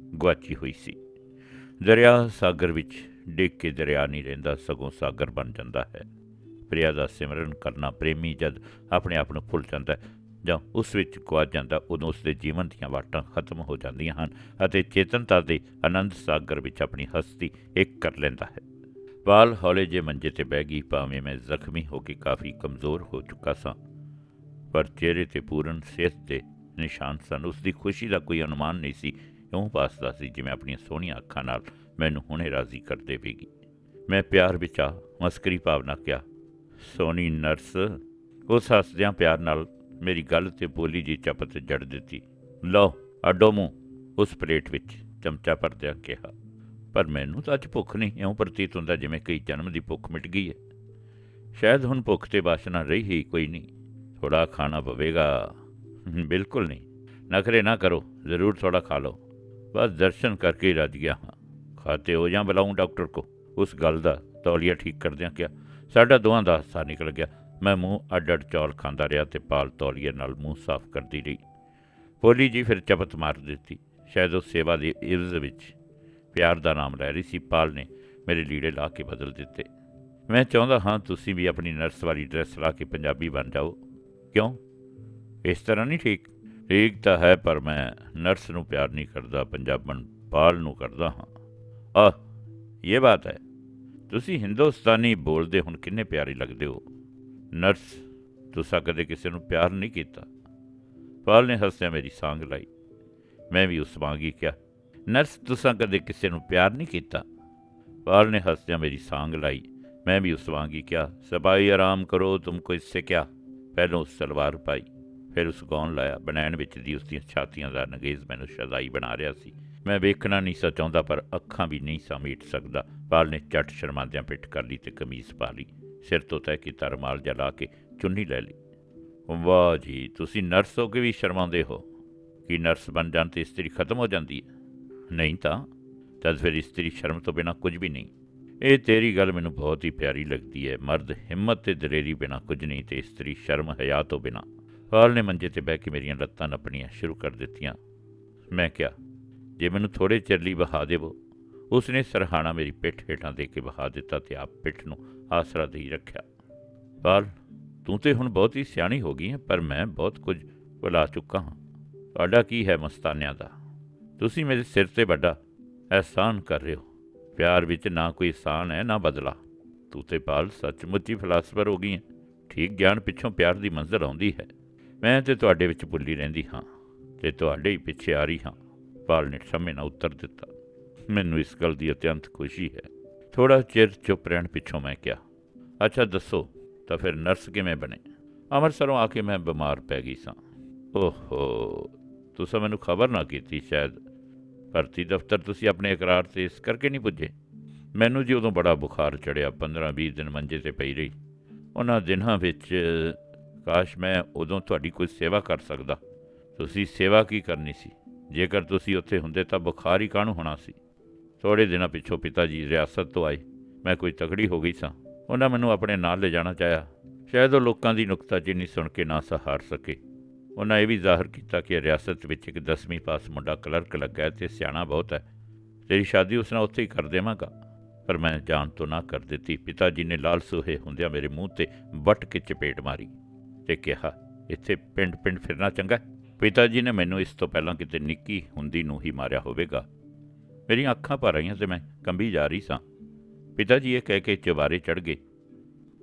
ਗੁਆਚੀ ਹੋਈ ਸੀ। ਦਰਿਆ ਸਾਗਰ ਵਿੱਚ ਡਿੱਗ ਕੇ ਦਰਿਆ ਨਹੀਂ ਰਹਿੰਦਾ, ਸਗੋਂ ਸਾਗਰ ਬਣ ਜਾਂਦਾ ਹੈ। ਪ੍ਰਿਆ ਦਾ ਸਿਮਰਨ ਕਰਨਾ ਪ੍ਰੇਮੀ ਜਦ ਆਪਣੇ ਆਪ ਨੂੰ ਭੁੱਲ ਜਾਂਦਾ ਹੈ ਜਾਂ ਉਸ ਵਿੱਚ ਗੁਆਚ ਜਾਂਦਾ, ਉਦੋਂ ਉਸ ਦੇ ਜੀਵਨ ਦੀਆਂ ਵਾਟਾਂ ਖਤਮ ਹੋ ਜਾਂਦੀਆਂ ਹਨ ਅਤੇ ਚੇਤਨਤਾ ਦੇ ਆਨੰਦ ਸਾਗਰ ਵਿੱਚ ਆਪਣੀ ਹਸਤੀ ਇੱਕ ਕਰ ਲੈਂਦਾ ਹੈ। ਵਾਲ ਹੌਲੇ ਜੇ ਮੰਜੇ ਤੇ ਬਹਿ ਗਈ, ਭਾਵੇਂ ਮੈਂ ਜ਼ਖਮੀ ਹੋ ਕੇ ਕਾਫੀ ਕਮਜ਼ੋਰ ਹੋ ਚੁੱਕਾ ਸਾਂ, ਪਰ ਚਿਹਰੇ ਤੇ ਪੂਰਨ ਸਿਹਤ ਦੇ ਨਿਸ਼ਾਨ ਸਨ। ਉਸ ਦੀ ਖੁਸ਼ੀ ਦਾ ਕੋਈ ਅਨੁਮਾਨ ਨਹੀਂ ਸੀ, ਇਉਂ ਪਾਸਦਾ ਸੀ ਜਿਵੇਂ ਆਪਣੀਆਂ ਸੋਹਣੀਆਂ ਅੱਖਾਂ ਨਾਲ ਮੈਨੂੰ ਹੁਣੇ ਰਾਜ਼ੀ ਕਰ ਦੇਵੇਗੀ। ਮੈਂ ਪਿਆਰ ਵਿੱਚ ਆ, ਮਸਕਰੀ ਭਾਵਨਾ ਕਿਹਾ ਸੋਨੀ ਨਰਸ ਉਸ ਹੱਸਦਿਆਂ ਪਿਆਰ ਨਾਲ ਮੇਰੀ ਗੱਲ ਤੇ ਬੋਲੀ ਜੀ ਚਪਤ ਜੜ ਦਿੱਤੀ। ਲਓ, ਅੱਡੋ ਮੂੰਹ, ਉਸ ਪਲੇਟ ਵਿੱਚ ਚਮਚਾ ਭਰਦਿਆਂ ਕਿਹਾ, ਪਰ ਮੈਨੂੰ ਤਾਂ ਅੱਜ ਭੁੱਖ ਨਹੀਂ, ਇਉਂ ਪ੍ਰਤੀਤ ਹੁੰਦਾ ਜਿਵੇਂ ਕਈ ਜਨਮ ਦੀ ਭੁੱਖ ਮਿਟ ਗਈ ਹੈ। ਸ਼ਾਇਦ ਹੁਣ ਭੁੱਖ ਤੇ ਵਾਸ਼ਨਾ ਰਹੀ ਹੀ ਕੋਈ ਨਹੀਂ। ਥੋੜਾ ਖਾਣਾ ਪਵੇਗਾ। ਬਿਲਕੁਲ ਨਹੀਂ। ਨਖਰੇ ਨਾ ਕਰੋ, ਜ਼ਰੂਰ ਥੋੜਾ ਖਾ ਲਓ। ਬਸ ਦਰਸ਼ਨ ਕਰਕੇ ਹੀ ਰੱਜ ਗਿਆ ਹਾਂ। ਖਾਤੇ ਹੋ ਜਾਂ ਬੁਲਾऊं ਡਾਕਟਰ ਕੋ। ਉਸ ਗੱਲ ਦਾ ਤੌਲੀਆ ਠੀਕ ਕਰਦਿਆਂ ਕਿਹਾ, ਸਾਡਾ ਦੋਹਾਂ ਦਾ ਹਾਸਾ ਨਿਕਲ ਗਿਆ। ਮੈਂ ਮੂੰਹ ਅੱਡ ਅੱਡ ਚੌਲ ਖਾਂਦਾ ਰਿਹਾ ਤੇ ਪਾਲ ਤੌਲੀਏ ਨਾਲ ਮੂੰਹ ਸਾਫ਼ ਕਰਦੀ ਰਹੀ। ਪੋਲੀ ਜੀ ਫਿਰ ਚਪਤ ਮਾਰ ਦਿੱਤੀ। ਸ਼ਾਇਦ ਉਹ ਸੇਵਾ ਦੀ ਇਵਜ਼ ਵਿੱਚ ਪਿਆਰ ਦਾ ਨਾਮ ਲੈ ਰਹੀ ਸੀ। ਪਾਲ ਨੇ ਮੇਰੇ ਲੀੜੇ ਲਾ ਕੇ ਬਦਲ ਦਿੱਤੇ। ਮੈਂ ਚਾਹੁੰਦਾ ਹਾਂ ਤੁਸੀਂ ਵੀ ਆਪਣੀ ਨਰਸ ਵਾਲੀ ਡਰੈਸ ਲਾ ਕੇ ਪੰਜਾਬੀ ਬਣ ਜਾਓ। ਕਿਉਂ? ਇਸ ਤਰ੍ਹਾਂ ਨਹੀਂ ਠੀਕ? ਠੀਕ ਤਾਂ ਹੈ, ਪਰ ਮੈਂ ਨਰਸ ਨੂੰ ਪਿਆਰ ਨਹੀਂ ਕਰਦਾ, ਪੰਜਾਬਣ ਪਾਲ ਨੂੰ ਕਰਦਾ ਹਾਂ। ਆਹ, ਇਹ ਬਾਤ ਹੈ। ਤੁਸੀਂ ਹਿੰਦੁਸਤਾਨੀ ਬੋਲਦੇ ਹੁਣ ਕਿੰਨੇ ਪਿਆਰੇ ਲੱਗਦੇ ਹੋ। ਨਰਸ, ਤੁਸੀਂ ਕਦੇ ਕਿਸੇ ਨੂੰ ਪਿਆਰ ਨਹੀਂ ਕੀਤਾ। ਪਾਲ ਨੇ ਹੱਸਿਆ ਮੇਰੀ ਸਾਂਗ ਲਾਈ। ਮੈਂ ਵੀ ਉਸ ਵਾਂਗੀ ਕਿਹਾ, ਨਰਸ, ਤੁਸੀਂ ਕਦੇ ਕਿਸੇ ਨੂੰ ਪਿਆਰ ਨਹੀਂ ਕੀਤਾ? ਪਾਲ ਨੇ ਹੱਸਿਆ ਮੇਰੀ ਸਾਂਗ ਲਾਈ। ਮੈਂ ਵੀ ਉਸ ਵਾਂਗੀ ਕਿਹਾ, ਸਬਾਈ ਆਰਾਮ ਕਰੋ ਤੁਮਕੋ ਇਸਸੇ ਕਿਆ? ਪਹਿਲੋਂ ਉਸ ਸਲਵਾਰ ਪਾਈ, ਫਿਰ ਉਸ ਗੌਨ ਲਾਇਆ। ਬਣਾਉਣ ਵਿੱਚ ਦੀ ਉਸ ਦੀਆਂ ਛਾਤੀਆਂ ਦਾ ਨਗੇਜ਼ ਮੈਨੂੰ ਸ਼ਦਾਈ ਬਣਾ ਰਿਹਾ ਸੀ। ਮੈਂ ਵੇਖਣਾ ਨਹੀਂ ਸਾ ਚਾਹੁੰਦਾ, ਪਰ ਅੱਖਾਂ ਵੀ ਨਹੀਂ ਸਾ ਮੀਟ ਸਕਦਾ। ਪਾਲ ਨੇ ਝੱਟ ਸ਼ਰਮਾਂਦਿਆਂ ਪਿੱਠ ਕਰ ਲਈ ਤੇ ਕਮੀਜ਼ ਪਾ ਲਈ। ਸਿਰ ਤੋਂ ਤੈ ਕੀਤਾ ਤਰਮਾਲ ਜਲਾ ਕੇ ਚੁੰਨੀ ਲੈ ਲਈ। ਵਾਹ ਜੀ, ਤੁਸੀਂ ਨਰਸ ਹੋ ਕੇ ਵੀ ਸ਼ਰਮਾਉਂਦੇ ਹੋ। ਕਿ ਨਰਸ ਬਣ ਜਾਣ ਤੇ ਇਸਤਰੀ ਖਤਮ ਹੋ ਜਾਂਦੀ ਹੈ? ਨਹੀਂ ਤਾਂ ਤਦ ਫਿਰ ਇਸਤਰੀ ਸ਼ਰਮ ਤੋਂ ਬਿਨਾ ਕੁਝ ਵੀ ਨਹੀਂ। ਇਹ ਤੇਰੀ ਗੱਲ ਮੈਨੂੰ ਬਹੁਤ ਹੀ ਪਿਆਰੀ ਲੱਗਦੀ ਹੈ। ਮਰਦ ਹਿੰਮਤ ਤੇ ਦਲੇਰੀ ਬਿਨਾ ਕੁਝ ਨਹੀਂ ਤੇ ਇਸਤਰੀ ਸ਼ਰਮ ਹਯਾ ਤੋਂ ਬਿਨਾ। ਪਾਲ ਨੇ ਮੰਜੇ ਤੇ ਬਹਿ ਕੇ ਮੇਰੀਆਂ ਲੱਤਾਂ ਨੱਪਣੀਆਂ ਸ਼ੁਰੂ ਕਰ ਦਿੱਤੀਆਂ। ਮੈਂ ਕਿਹਾ ਜੇ ਮੈਨੂੰ ਥੋੜੇ ਚਿਰ ਲਈ ਬਹਾ ਦੇਵੋ। ਉਸਨੇ ਸਰਹਾਣਾ ਮੇਰੀ ਪਿੱਠ ਹੇਠਾਂ ਦੇ ਕੇ ਬਹਾ ਦਿੱਤਾ ਤੇ ਆਪ ਪਿੱਠ ਨੂੰ ਆਸਰਾ ਦੇਈ ਰੱਖਿਆ। ਪਾਲ ਤੂੰ ਤੇ ਹੁਣ ਬਹੁਤ ਹੀ ਸਿਆਣੀ ਹੋ ਗਈ ਹੈ, ਪਰ ਮੈਂ ਬਹੁਤ ਕੁਝ ਭੁਲਾ ਚੁੱਕਾ ਹਾਂ। ਤੁਹਾਡਾ ਕੀ ਹੈ ਮਸਤਾਨਿਆਂ ਦਾ? ਤੁਸੀਂ ਮੇਰੇ ਸਿਰ ਤੇ ਵੱਡਾ ਅਹਿਸਾਨ ਕਰ ਰਹੇ ਹੋ। ਪਿਆਰ ਵਿੱਚ ਨਾ ਕੋਈ ਅਹਿਸਾਨ ਹੈ, ਨਾ ਬਦਲਾ। ਤੂੰ ਤੇ ਪਾਲ ਸੱਚਮੁੱਚ ਹੀ ਫਿਲਾਸਫਰ ਹੋ ਗਈ ਹੈ। ਠੀਕ ਗਿਆਨ ਪਿੱਛੋਂ ਪਿਆਰ ਦੀ ਮੰਜ਼ਰ ਆਉਂਦੀ ਹੈ। ਮੈਂ ਤੇ ਤੁਹਾਡੇ ਵਿੱਚ ਭੁੱਲੀ ਰਹਿੰਦੀ ਹਾਂ ਤੇ ਤੁਹਾਡੇ ਹੀ ਪਿੱਛੇ ਆ ਰਹੀ ਹਾਂ। ਪਾਲ ਨੇ ਸਮੇਂ ਨਾਲ ਉੱਤਰ ਦਿੱਤਾ। ਮੈਨੂੰ ਇਸ ਗੱਲ ਦੀ ਅਤਿਅੰਤ ਖੁਸ਼ੀ ਹੈ। ਥੋੜਾ ਚਿਰ ਚੁੱਪ ਰਹਿਣ ਪਿੱਛੋਂ ਮੈਂ ਕਿਹਾ, ਅੱਛਾ, ਦੱਸੋ, ਤਾਂ ਫਿਰ ਨਰਸ ਕਿਵੇਂ ਬਣੇ? ਅੰਮ੍ਰਿਤਸਰੋਂ ਆ ਕੇ ਮੈਂ ਬਿਮਾਰ ਪੈ ਗਈ ਸਾਂ। ਓਹੋ, ਤੁਸੀਂ ਮੈਨੂੰ ਖਬਰ ਨਾ ਕੀਤੀ ਸ਼ਾਇਦ। ਭਰਤੀ ਦਫ਼ਤਰ ਤੁਸੀਂ ਆਪਣੇ ਇਕਰਾਰ ਤੇ ਇਸ ਕਰਕੇ ਨਹੀਂ ਪੁੱਜੇ? ਮੈਨੂੰ ਜੀ ਉਦੋਂ ਬੜਾ ਬੁਖਾਰ ਚੜਿਆ 15-20 ਦਿਨ ਮੰਜੇ ਤੇ ਪਈ ਰਹੀ। ਉਹਨਾਂ ਦਿਨਾਂ ਵਿੱਚ, ਕਾਸ਼ ਮੈਂ ਉਦੋਂ ਤੁਹਾਡੀ ਕੋਈ ਸੇਵਾ ਕਰ ਸਕਦਾ। ਤੁਸੀਂ ਸੇਵਾ ਕੀ ਕਰਨੀ ਸੀ? ਜੇਕਰ ਤੁਸੀਂ ਉੱਥੇ ਹੁੰਦੇ ਤਾਂ ਬੁਖਾਰ ਹੀ ਕਾਹਨੂੰ ਹੋਣਾ ਸੀ? ਥੋੜੇ ਦਿਨਾਂ ਪਿੱਛੋਂ ਪਿਤਾ ਜੀ ਰਿਆਸਤ ਤੋਂ ਆਏ। ਮੈਂ ਕੋਈ ਤਕੜੀ ਹੋ ਗਈ ਸਾਂ। ਉਹਨਾਂ ਮੈਨੂੰ ਆਪਣੇ ਨਾਲ ਲੈ ਜਾਣਾ ਚਾਹਿਆ। ਸ਼ਾਇਦ ਉਹ ਲੋਕਾਂ ਦੀ ਨੁਕਤਾਚੀਨੀ ਸੁਣ ਕੇ ਨਾ ਸਹਾਰ ਸਕੇ। ਉਹਨਾਂ ਇਹ ਵੀ ਜ਼ਾਹਰ ਕੀਤਾ ਕਿ ਰਿਆਸਤ ਵਿੱਚ ਇੱਕ 10ਵੀਂ ਪਾਸ ਮੁੰਡਾ ਕਲਰਕ ਲੱਗਾ ਹੈ ਤੇ ਸਿਆਣਾ ਬਹੁਤ ਹੈ। ਤੇਰੀ ਸ਼ਾਦੀ ਉਸ ਨਾਲ ਉੱਥੇ ਹੀ ਕਰ ਦੇਵਾਂਗਾ। ਪਰ ਮੈਂ ਜਾਣ ਤੋਂ ਨਾ ਕਰ ਦਿੱਤੀ। ਪਿਤਾ ਜੀ ਨੇ ਲਾਲ ਸੋਹੇ ਹੁੰਦਿਆਂ ਮੇਰੇ ਮੂੰਹ ਤੇ ਵੱਟ ਕੇ ਚਪੇਟ ਮਾਰੀ ਤੇ ਕਿਹਾ, ਇੱਥੇ ਪਿੰਡ ਪਿੰਡ ਫਿਰਨਾ ਚੰਗਾ ਪਿਤਾ ਜੀ ਨੇ ਮੈਨੂੰ ਇਸ ਤੋਂ ਪਹਿਲਾਂ ਕਿਤੇ ਨਿੱਕੀ ਹੁੰਦੀ ਨੂੰ ਹੀ ਮਾਰਿਆ ਹੋਵੇਗਾ। ਮੇਰੀਆਂ ਅੱਖਾਂ ਭਰ ਆਈਆਂ ਤੇ ਮੈਂ ਕੰਬੀ ਜਾ ਰਹੀ ਸਾਂ। ਪਿਤਾ ਜੀ ਇਹ ਕਹਿ ਕੇ ਚਵਾਰੇ ਚੜ ਗਏ।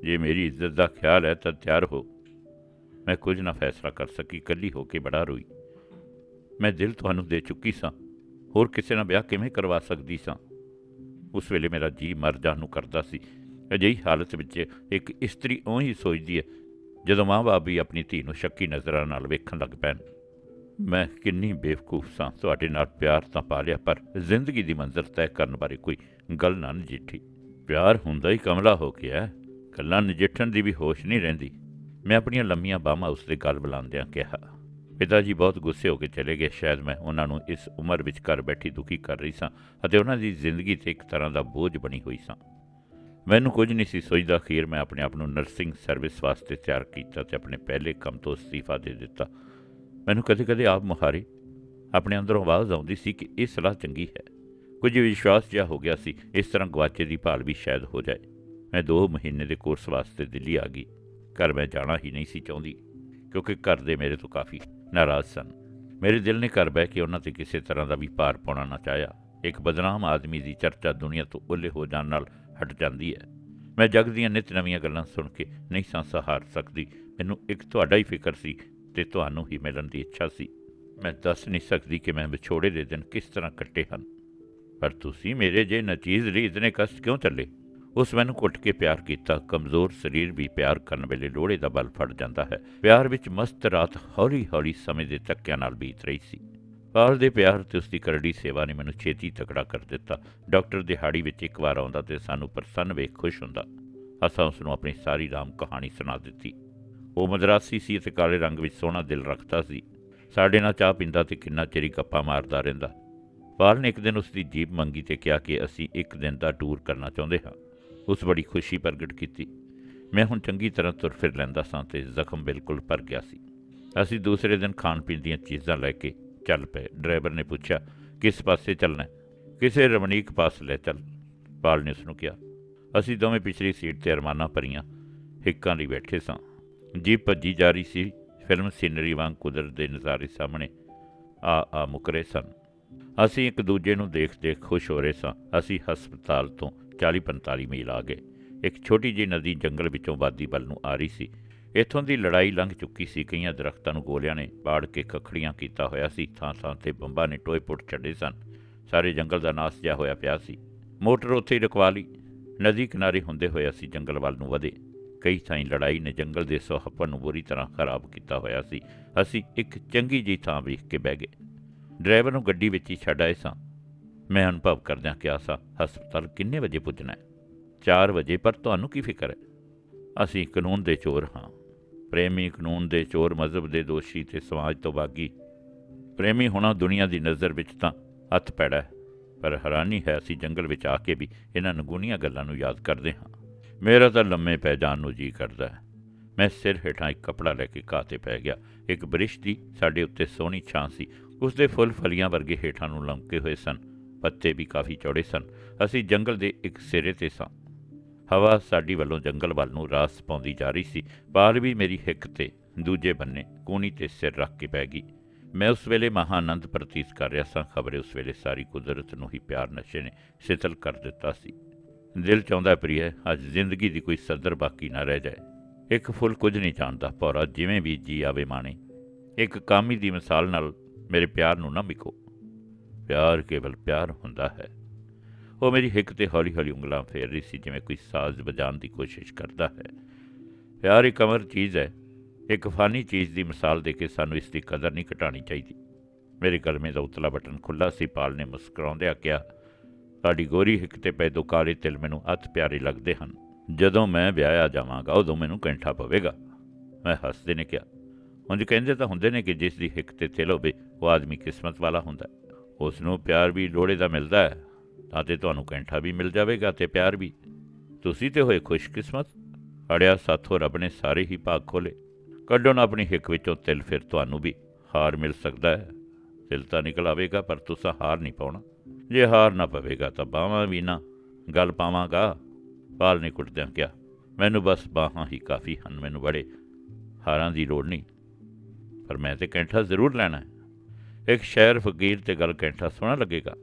ਜੇ ਮੇਰੀ ਇੱਜ਼ਤ ਦਾ ਖਿਆਲ ਹੈ ਤਾਂ ਤਿਆਰ ਹੋ। ਮੈਂ ਕੁਝ ਨਾ ਫੈਸਲਾ ਕਰ ਸਕੀ, ਇਕੱਲੀ ਹੋ ਕੇ ਬੜਾ ਰੋਈ। ਮੈਂ ਦਿਲ ਤੁਹਾਨੂੰ ਦੇ ਚੁੱਕੀ ਸਾਂ। ਹੋਰ ਕਿਸੇ ਨਾਲ ਵਿਆਹ ਕਿਵੇਂ ਕਰਵਾ ਸਕਦੀ ਸਾਂ? ਉਸ ਵੇਲੇ ਮੇਰਾ ਜੀ ਮਰ ਜਾਣ ਨੂੰ ਕਰਦਾ ਸੀ। ਅਜਿਹੀ ਹਾਲਤ ਵਿੱਚ ਇੱਕ ਇਸਤਰੀ ਉਹੀ ਸੋਚਦੀ ਹੈ, ਜਦੋਂ ਮਾਂ-ਬਾਪ ਵੀ ਆਪਣੀ ਧੀ ਨੂੰ ਸ਼ੱਕੀ ਨਜ਼ਰਾਂ ਨਾਲ ਵੇਖਣ ਲੱਗ ਪੈਣ। ਮੈਂ ਕਿੰਨੀ ਬੇਵਕੂਫ ਸਾਂ। ਤੁਹਾਡੇ ਨਾਲ ਪਿਆਰ ਤਾਂ ਪਾ ਲਿਆ, ਪਰ ਜ਼ਿੰਦਗੀ ਦੀ ਮੰਜ਼ਰ ਤੈਅ ਕਰਨ ਬਾਰੇ ਕੋਈ ਗੱਲ ਨਾ ਨਜਿੱਠੀ। ਪਿਆਰ ਹੁੰਦਾ ਹੀ ਕਮਲਾ ਹੋ ਗਿਆ ਗੱਲਾਂ ਨਜਿੱਠਣ ਦੀ ਵੀ ਹੋਸ਼ ਨਹੀਂ ਰਹਿੰਦੀ। ਮੈਂ ਆਪਣੀਆਂ ਲੰਮੀਆਂ ਬਾਹਾਂ ਉਸ ਦੇ ਗਲ ਬੁਲਾਉਂਦਿਆਂ ਕਿਹਾ, ਪਿਤਾ ਜੀ, ਬਹੁਤ ਗੁੱਸੇ ਹੋ ਕੇ ਚਲੇ ਗਏ। ਸ਼ਾਇਦ ਮੈਂ ਉਹਨਾਂ ਨੂੰ ਇਸ ਉਮਰ ਵਿੱਚ ਘਰ ਬੈਠੀ ਦੁਖੀ ਕਰ ਰਹੀ ਸਾਂ ਅਤੇ ਉਹਨਾਂ ਦੀ ਜ਼ਿੰਦਗੀ ਤੇ ਇੱਕ ਤਰ੍ਹਾਂ ਦਾ ਬੋਝ ਬਣੀ ਹੋਈ ਸਾਂ। ਮੈਨੂੰ ਕੁਝ ਨਹੀਂ ਸੀ ਸੋਚਦਾ ਅਖੀਰ ਮੈਂ ਆਪਣੇ ਆਪ ਨੂੰ ਨਰਸਿੰਗ ਸਰਵਿਸ ਵਾਸਤੇ ਤਿਆਰ ਕੀਤਾ ਤੇ ਆਪਣੇ ਪਹਿਲੇ ਕੰਮ ਤੋਂ ਅਸਤੀਫਾ ਦੇ ਦਿੱਤਾ। ਮੈਨੂੰ ਕਦੇ-ਕਦੇ ਆਪ ਮੁਹਾਰੇ ਆਪਣੇ ਅੰਦਰੋਂ ਆਵਾਜ਼ ਆਉਂਦੀ ਸੀ ਕਿ ਇਹ ਸਲਾਹ ਚੰਗੀ ਹੈ। ਕੁਝ ਵਿਸ਼ਵਾਸ ਜਿਹਾ ਹੋ ਗਿਆ ਸੀ, ਇਸ ਤਰ੍ਹਾਂ ਗਵਾਚੇ ਦੀ ਭਾਲ ਵੀ ਸ਼ਾਇਦ ਹੋ ਜਾਏ। ਮੈਂ 2 ਮਹੀਨੇ ਦੇ ਕੋਰਸ ਵਾਸਤੇ ਦਿੱਲੀ ਆ ਗਈ। ਘਰ ਮੈਂ ਜਾਣਾ ਹੀ ਨਹੀਂ ਸੀ ਚਾਹੁੰਦੀ, ਕਿਉਂਕਿ ਘਰ ਦੇ ਮੇਰੇ ਤੋਂ ਕਾਫੀ ਨਾਰਾਜ਼ ਸਨ। ਮੇਰੇ ਦਿਲ ਨੇ ਘਰ ਬਹਿ ਕੇ ਉਹਨਾਂ ਤੇ ਕਿਸੇ ਤਰ੍ਹਾਂ ਦਾ ਵੀ ਭਾਰ ਪਾਉਣਾ ਨਾ ਚਾਹਿਆ। ਇੱਕ ਬਦਨਾਮ ਆਦਮੀ ਦੀ ਚਰਚਾ ਦੁਨੀਆ ਤੋਂ ਉੱਲੇ ਹੋ ਜਾਣ ਨਾਲ ਹਟ ਜਾਂਦੀ ਹੈ। ਮੈਂ ਜਗ ਦੀਆਂ ਨਿਤ ਨਵੀਆਂ ਗੱਲਾਂ ਸੁਣ ਕੇ ਨਹੀਂ ਸਾਂ ਸਹਾਰ ਸਕਦੀ। ਮੈਨੂੰ ਇੱਕ ਤੁਹਾਡਾ ਹੀ ਫਿਕਰ ਸੀ ਤੇ ਤੁਹਾਨੂੰ ਹੀ ਮਿਲਣ ਦੀ ਇੱਛਾ ਸੀ। ਮੈਂ ਦੱਸ ਨਹੀਂ ਸਕਦੀ ਕਿ ਮੈਂ ਵਿਛੋੜੇ ਦੇ ਦਿਨ ਕਿਸ ਤਰ੍ਹਾਂ ਕੱਟੇ ਹਨ। ਪਰ ਤੁਸੀਂ ਮੇਰੇ ਜੇ ਨਚੀਜ਼ ਲਈ ਇਤਨੇ ਕਸ਼ਟ ਕਿਉਂ ਚੱਲੇ? ਉਸ ਮੈਨੂੰ ਕੁੱਟ ਕੇ ਪਿਆਰ ਕੀਤਾ। ਕਮਜ਼ੋਰ ਸਰੀਰ ਵੀ ਪਿਆਰ ਕਰਨ ਵੇਲੇ ਲੋੜੇ ਦਾ ਬਲ ਫੜ ਜਾਂਦਾ ਹੈ। ਪਿਆਰ ਵਿੱਚ ਮਸਤ ਰਾਤ ਹੌਲੀ-ਹੌਲੀ ਸਮੇਂ ਦੇ ਧੱਕਿਆਂ ਨਾਲ ਬੀਤ ਰਹੀ ਸੀ। ਪਾਲ ਦੇ ਪਿਆਰ ਤੇ ਉਸ ਦੀ ਕਰੜੀ ਸੇਵਾ ਨੇ ਮੈਨੂੰ ਛੇਤੀ ਤਕੜਾ ਕਰ ਦਿੱਤਾ। ਡਾਕਟਰ ਦਿਹਾੜੀ ਵਿੱਚ ਇੱਕ ਵਾਰ ਆਉਂਦਾ ਤੇ ਸਾਨੂੰ ਪ੍ਰਸੰਨ ਵੇਖ ਖੁਸ਼ ਹੁੰਦਾ। ਅਸਾਂ ਉਸ ਨੂੰ ਆਪਣੀ ਸਾਰੀ ਰਾਮ ਕਹਾਣੀ ਸੁਣਾ ਦਿੱਤੀ। ਉਹ ਮਦਰਾਸੀ ਸੀ ਤੇ ਕਾਲੇ ਰੰਗ ਵਿੱਚ ਸੋਹਣਾ ਦਿਲ ਰੱਖਦਾ ਸੀ। ਸਾਡੇ ਨਾਲ ਚਾਹ ਪੀਂਦਾ ਤੇ ਕਿੰਨਾ ਚਿਰ ਗੱਪਾਂ ਮਾਰਦਾ ਰਹਿੰਦਾ। ਪਾਲ ਨੇ ਇੱਕ ਦਿਨ ਉਸ ਦੀ ਜੀਪ ਮੰਗੀ ਤੇ ਕਿਹਾ ਕਿ ਅਸੀਂ ਇੱਕ ਦਿਨ ਦਾ ਟੂਰ ਕਰਨਾ ਚਾਹੁੰਦੇ ਹਾਂ। ਉਸ ਬੜੀ ਖੁਸ਼ੀ ਪ੍ਰਗਟ ਕੀਤੀ। ਮੈਂ ਹੁਣ ਚੰਗੀ ਤਰ੍ਹਾਂ ਤੁਰ ਫਿਰ ਲੈਂਦਾ ਸਾਂ ਤੇ ਜ਼ਖਮ ਬਿਲਕੁਲ ਭਰ ਗਿਆ ਸੀ। ਅਸੀਂ ਦੂਸਰੇ ਦਿਨ ਖਾਣ ਪੀਣ ਦੀਆਂ ਚੀਜ਼ਾਂ ਲੈ ਕੇ ਚੱਲ ਪਏ। ਡਰਾਈਵਰ ਨੇ ਪੁੱਛਿਆ, ਕਿਸ ਪਾਸੇ ਚੱਲਣਾ ਕਿਸੇ ਰਮਣੀਕ ਪਾਸ ਲੈ ਚੱਲ। ਪਾਲ ਨੇ ਉਸ ਨੂੰ ਕਿਹਾ, ਅਸੀਂ ਦੋਵੇਂ ਪਿਛਲੀ ਸੀਟ ਤੇ ਅਰਮਾਨਾਂ ਭਰੀਆਂ, ਹਿੱਕਾਂ ਲਈ ਬੈਠੇ ਸਾਂ। ਜੀਪ ਭੱਜੀ ਜਾ ਰਹੀ ਸੀ। ਫਿਲਮ ਸੀਨਰੀ ਵਾਂਗ ਕੁਦਰਤ ਦੇ ਨਜ਼ਾਰੇ ਸਾਹਮਣੇ ਆ ਆ ਮੁਕਰੇ ਸਨ। ਅਸੀਂ ਇੱਕ ਦੂਜੇ ਨੂੰ ਦੇਖ ਦੇਖ ਖੁਸ਼ ਹੋ ਰਹੇ ਸਾਂ। ਅਸੀਂ ਹਸਪਤਾਲ ਤੋਂ 40-45 ਮੀਲ ਆ ਗਏ। ਇੱਕ ਛੋਟੀ ਜਿਹੀ ਨਦੀ ਜੰਗਲ ਵਿੱਚੋਂ ਵਾਦੀ ਵੱਲ ਨੂੰ ਆ ਰਹੀ ਸੀ। ਇੱਥੋਂ ਦੀ ਲੜਾਈ ਲੰਘ ਚੁੱਕੀ ਸੀ। ਕਈਆਂ ਦਰਖਤਾਂ ਨੂੰ ਗੋਲਿਆਂ ਨੇ ਪਾੜ ਕੇ ਕਖੜੀਆਂ ਕੀਤਾ ਹੋਇਆ ਸੀ। ਥਾਂ ਥਾਂ ਤੇ ਬੰਬਾਂ ਨੇ ਟੋਏ ਪੁੱਟ ਛੱਡੇ ਸਨ। ਸਾਰੇ ਜੰਗਲ ਦਾ ਨਾਸ ਜਿਹਾ ਹੋਇਆ ਪਿਆ ਸੀ। ਮੋਟਰ ਉੱਥੇ ਹੀ ਰਕਵਾ ਲਈ। ਨਦੀ ਕਿਨਾਰੇ ਹੁੰਦੇ ਹੋਏ ਅਸੀਂ ਜੰਗਲ ਵੱਲ ਨੂੰ ਵਧੇ। ਕਈ ਥਾਈਂ ਲੜਾਈ ਨੇ ਜੰਗਲ ਦੇ ਸੁਹੱਪਣ ਨੂੰ ਬੁਰੀ ਤਰ੍ਹਾਂ ਖਰਾਬ ਕੀਤਾ ਹੋਇਆ ਸੀ। ਅਸੀਂ ਇੱਕ ਚੰਗੀ ਜਿਹੀ ਥਾਂ ਵੇਖ ਕੇ ਬਹਿ ਗਏ। ਡਰਾਈਵਰ ਨੂੰ ਗੱਡੀ ਵਿੱਚ ਹੀ ਛੱਡ ਆਏ ਸਾਂ। ਮੈਂ ਅਨੁਭਵ ਕਰਦਿਆਂ ਕਿਹਾ, ਸਾਂ, ਹਸਪਤਾਲ ਕਿੰਨੇ ਵਜੇ ਪੁੱਜਣਾ ਹੈ? 4 ਵਜੇ, ਪਰ ਤੁਹਾਨੂੰ ਕੀ ਫਿਕਰ ਹੈ? ਅਸੀਂ ਕਾਨੂੰਨ ਦੇ ਚੋਰ ਹਾਂ। ਪ੍ਰੇਮੀ ਕਾਨੂੰਨ ਦੇ ਚੋਰ ਮਜ਼ਹਬ ਦੇ ਦੋਸ਼ੀ ਤੇ ਸਮਾਜ ਤੋਂ ਬਾਗੀ। ਪ੍ਰੇਮੀ ਹੋਣਾ ਦੁਨੀਆ ਦੀ ਨਜ਼ਰ ਵਿੱਚ ਤਾਂ ਹੱਥ ਪੈੜਾ ਹੈ, ਪਰ ਹੈਰਾਨੀ ਹੈ ਅਸੀਂ ਜੰਗਲ ਵਿੱਚ ਆ ਕੇ ਵੀ ਇਹਨਾਂ ਨਗੂਨੀਆਂ ਗੱਲਾਂ ਨੂੰ ਯਾਦ ਕਰਦੇ ਹਾਂ। ਮੇਰਾ ਤਾਂ ਲੰਮੇ ਪੈ ਜਾਣ ਨੂੰ ਜੀ ਕਰਦਾ ਹੈ। ਮੈਂ ਸਿਰ ਹੇਠਾਂ ਇੱਕ ਕਪੜਾ ਲੈ ਕੇ ਘਾਹ ਤੇ ਪੈ ਗਿਆ। ਇੱਕ ਬ੍ਰਿਸ਼ ਦੀ ਸਾਡੇ ਉੱਤੇ ਸੋਹਣੀ ਛਾਂ ਸੀ। ਉਸ ਦੇ ਫੁੱਲ ਫਲੀਆਂ ਵਰਗੇ ਹੇਠਾਂ ਨੂੰ ਲੰਮਕੇ ਹੋਏ ਸਨ। ਪੱਤੇ ਵੀ ਕਾਫੀ ਚੌੜੇ ਸਨ। ਅਸੀਂ ਜੰਗਲ ਦੇ ਇੱਕ ਸਿਰੇ ਤੇ ਸਾਂ। ਹਵਾ ਸਾਡੀ ਵੱਲੋਂ ਜੰਗਲ ਵੱਲ ਨੂੰ ਰਾਸ ਪਾਉਂਦੀ ਜਾ ਰਹੀ ਸੀ। ਪਾਲ ਵੀ ਮੇਰੀ ਹਿੱਕ ਤੇ, ਦੂਜੇ ਬੰਨੇ ਕੂਣੀ ਤੇ ਸਿਰ ਰੱਖ ਕੇ ਪੈ ਗਈ। ਮੈਂ ਉਸ ਵੇਲੇ ਮਹਾਂਨੰਦ ਪ੍ਰਤੀਤ ਕਰ ਰਿਹਾ ਸਾਂ। ਖਬਰੇ ਉਸ ਵੇਲੇ ਸਾਰੀ ਕੁਦਰਤ ਨੂੰ ਹੀ ਪਿਆਰ ਨਸ਼ੇ ਨੇ ਸਿਤਲ ਕਰ ਦਿੱਤਾ ਸੀ। ਦਿਲ ਚਾਹੁੰਦਾ ਪ੍ਰਿਆ ਅੱਜ ਜ਼ਿੰਦਗੀ ਦੀ ਕੋਈ ਸਦਰ ਬਾਕੀ ਨਾ ਰਹਿ ਜਾਏ। ਇੱਕ ਫੁੱਲ ਕੁਝ ਨਹੀਂ ਜਾਣਦਾ, ਭੌਰਾ ਜਿਵੇਂ ਵੀ ਜੀ ਆਵੇ ਮਾਣੇ। ਇੱਕ ਕਾਮੀ ਦੀ ਮਿਸਾਲ ਨਾਲ ਮੇਰੇ ਪਿਆਰ ਨੂੰ ਨਾ ਮਿਕੋ। ਪਿਆਰ ਕੇਵਲ ਪਿਆਰ ਹੁੰਦਾ ਹੈ। ਉਹ ਮੇਰੀ ਹਿੱਕ ਤੇ ਹੌਲੀ-ਹੌਲੀ ਉਂਗਲਾਂ ਫੇਰ ਰਹੀ ਸੀ, ਜਿਵੇਂ ਕੋਈ ਸਾਜ਼ ਵਜਾਉਣ ਦੀ ਕੋਸ਼ਿਸ਼ ਕਰਦਾ ਹੈ। ਪਿਆਰ ਇੱਕ ਅਮਰ ਚੀਜ਼ ਹੈ। ਇੱਕ ਫਾਨੀ ਚੀਜ਼ ਦੀ ਮਿਸਾਲ ਦੇ ਕੇ ਸਾਨੂੰ ਇਸ ਦੀ ਕਦਰ ਨਹੀਂ ਘਟਾਣੀ ਚਾਹੀਦੀ। ਮੇਰੇ ਕਲਮੇ ਦਾ ਉਤਲਾ ਬਟਨ ਖੁੱਲਾ ਸੀ, ਪਾਲ ਨੇ ਮੁਸਕਰਾਉਂਦਿਆਂ ਕਿਹਾ ਤੁਹਾਡੀ ਗੋਰੀ ਹਿੱਕ ਤੇ ਪੈ ਦੋ ਕਾਲੇ ਤਿਲ ਮੈਨੂੰ ਹੱਥ ਪਿਆਰੇ ਲੱਗਦੇ ਹਨ। ਜਦੋਂ ਮੈਂ ਵਿਆਹਿਆ ਜਾਵਾਂਗਾ, ਉਦੋਂ ਮੈਨੂੰ ਕੈਂਠਾ ਪਵੇਗਾ। ਮੈਂ ਹੱਸਦੇ ਨੇ ਕਿਹਾ, ਉਂਝ ਕਹਿੰਦੇ ਤਾਂ ਹੁੰਦੇ ਨੇ ਕਿ ਜਿਸ ਦੀ ਹਿੱਕ ਤੇ ਤਿਲ ਹੋਵੇ, ਉਹ ਆਦਮੀ ਕਿਸਮਤ ਵਾਲਾ ਹੁੰਦਾ ਉਸ ਨੂੰ ਪਿਆਰ ਵੀ ਲੋੜੇ ਦਾ ਮਿਲਦਾ ਹੈ, ਤਾਂ ਤੇ ਤੁਹਾਨੂੰ ਕੈਂਠਾ ਵੀ ਮਿਲ ਜਾਵੇਗਾ ਤੇ ਪਿਆਰ ਵੀ। ਤੁਸੀਂ ਤੇ ਹੋਏ ਖੁਸ਼ਕਿਸਮਤ, ਅੜਿਆ ਸਾਥੋਂ ਰੱਬ ਨੇ ਸਾਰੇ ਹੀ ਭਾਗ ਖੋਲੇ ਕੱਢੋ ਨਾ ਆਪਣੀ ਹਿੱਕ ਵਿੱਚੋਂ ਤਿਲ, ਫਿਰ ਤੁਹਾਨੂੰ ਵੀ ਹਾਰ ਮਿਲ ਸਕਦਾ ਹੈ। ਤਿਲ ਤਾਂ ਨਿਕਲ ਆਵੇਗਾ, ਪਰ ਤੁਸੀਂ ਹਾਰ ਨਹੀਂ ਪਾਉਣਾ। ਜੇ ਹਾਰ ਨਾ ਪਵੇਗਾ ਤਾਂ ਬਾਹਾਂ ਵੀ ਨਾ। ਗੱਲ ਪਾਵਾਂਗਾ। ਪਾਲ ਨੇ ਕੁੱਟਦਿਆਂ ਕਿਹਾ। ਮੈਨੂੰ ਬਸ ਬਾਹਾਂ ਹੀ ਕਾਫੀ ਹਨ, ਮੈਨੂੰ ਬੜੇ ਹਾਰਾਂ ਦੀ ਲੋੜ ਨਹੀਂ। ਪਰ ਮੈਂ ਤੇ ਕੈਂਠਾ ਜ਼ਰੂਰ ਲੈਣਾ ਹੈ। ਇੱਕ ਸ਼ਾਇਰ ਫਕੀਰ ਤੇ ਗੱਲ ਕੈਂਠਾ ਸੋਹਣਾ ਲੱਗੇਗਾ।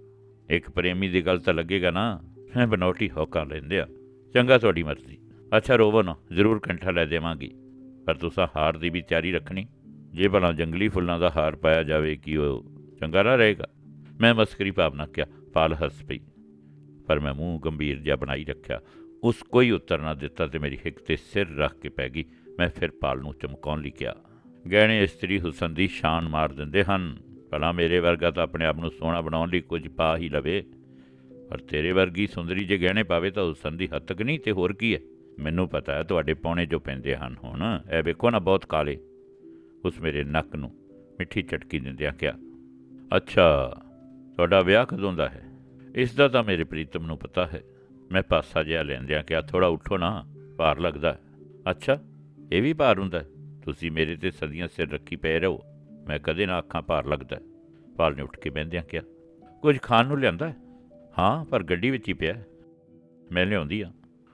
ਇੱਕ ਪ੍ਰੇਮੀ ਦੀ ਗੱਲ ਤਾਂ ਲੱਗੇਗਾ ਨਾ। ਮੈਂ ਬਨੌਟੀ ਹੋਕਾ ਲੈਂਦੇ ਆ ਚੰਗਾ ਤੁਹਾਡੀ ਮਰਜ਼ੀ। ਅੱਛਾ, ਰੋਵਨ ਨਾ ਜ਼ਰੂਰ ਕੰਠਾ ਲੈ ਦੇਵਾਂਗੀ। ਪਰ ਤੁਸੀਂ ਹਾਰ ਦੀ ਵੀ ਤਿਆਰੀ ਰੱਖਣੀ। ਜੇ ਭਲਾ ਜੰਗਲੀ ਫੁੱਲਾਂ ਦਾ ਹਾਰ ਪਾਇਆ ਜਾਵੇ, ਕਿ ਉਹ ਚੰਗਾ ਨਾ ਰਹੇਗਾ? ਮੈਂ ਮਸਕਰੀ ਭਾਵਨਾ ਕਿਹਾ ਪਾਲ ਹੱਸ ਪਈ। ਪਰ ਮੈਂ ਮੂੰਹ ਗੰਭੀਰ ਜਿਹਾ ਬਣਾਈ ਰੱਖਿਆ। ਉਸ ਕੋਈ ਉੱਤਰ ਨਾ ਦਿੱਤਾ ਤੇ ਮੇਰੀ ਹਿੱਕ ਤੇ ਸਿਰ ਰੱਖ ਕੇ ਪੈ ਗਈ। ਮੈਂ ਫਿਰ ਪਾਲ ਨੂੰ ਚਮਕਾਉਣ ਲਈ ਕਿਹਾ, ਗਹਿਣੇ ਇਸਤਰੀ ਹੁਸਨ ਦੀ ਸ਼ਾਨ ਮਾਰ ਦਿੰਦੇ ਹਨ। ਭਲਾ ਮੇਰੇ ਵਰਗਾ ਤਾਂ ਆਪਣੇ ਆਪ ਨੂੰ ਸੋਹਣਾ ਬਣਾਉਣ ਲਈ ਕੁਝ ਪਾ ਹੀ ਲਵੇ। ਪਰ ਤੇਰੇ ਵਰਗੀ ਸੁੰਦਰੀ ਜੇ ਗਹਿਣੇ ਪਾਵੇ ਤਾਂ ਹੁਸਨ ਦੀ ਹੱਦ ਤੱਕ ਨਹੀਂ ਤੇ ਹੋਰ ਕੀ ਹੈ? ਮੈਨੂੰ ਪਤਾ ਹੈ ਤੁਹਾਡੇ ਪੌਣੇ ਜੋ ਪੈਂਦੇ ਹਨ ਹੁਣ। ਇਹ ਵੇਖੋ ਨਾ ਬਹੁਤ ਕਾਲੇ ਉਸ ਮੇਰੇ ਨੱਕ ਨੂੰ ਮਿੱਠੀ ਚਟਕੀ ਦਿੰਦਿਆਂ ਕਿਹਾ, ਅੱਛਾ। ਤੁਹਾਡਾ ਵਿਆਹ ਕਦੋਂ ਦਾ ਹੈ? ਇਸ ਦਾ ਤਾਂ ਮੇਰੇ ਪ੍ਰੀਤਮ ਨੂੰ ਪਤਾ ਹੈ। ਮੈਂ ਪਾਸਾ ਜਿਹਾ ਲੈਂਦਿਆਂ ਕਿਹਾ ਥੋੜਾ ਉੱਠੋ ਨਾ, ਭਾਰ ਲੱਗਦਾ ਅੱਛਾ, ਇਹ ਵੀ ਭਾਰ ਹੁੰਦਾ ਤੁਸੀਂ ਮੇਰੇ ਤੇ ਸਦੀਆਂ ਸਿਰ ਰੱਖੀ ਪਏ ਰਹੋ। ਮੈਂ ਕਦੇ ਨਾ ਅੱਖਾਂ ਭਾਰ ਲੱਗਦਾ ਹੈ। ਪਾਲ ਨੇ ਉੱਠ ਕੇ ਬਹਿੰਦਿਆਂ ਕਿਹਾ, ਕੁਝ ਖਾਣ ਨੂੰ ਲਿਆਂਦਾ ਹਾਂ? ਪਰ ਗੱਡੀ ਵਿੱਚ ਹੀ ਪਿਆ ਮੈਂ ਲਿਆਉਂਦੀ ਆ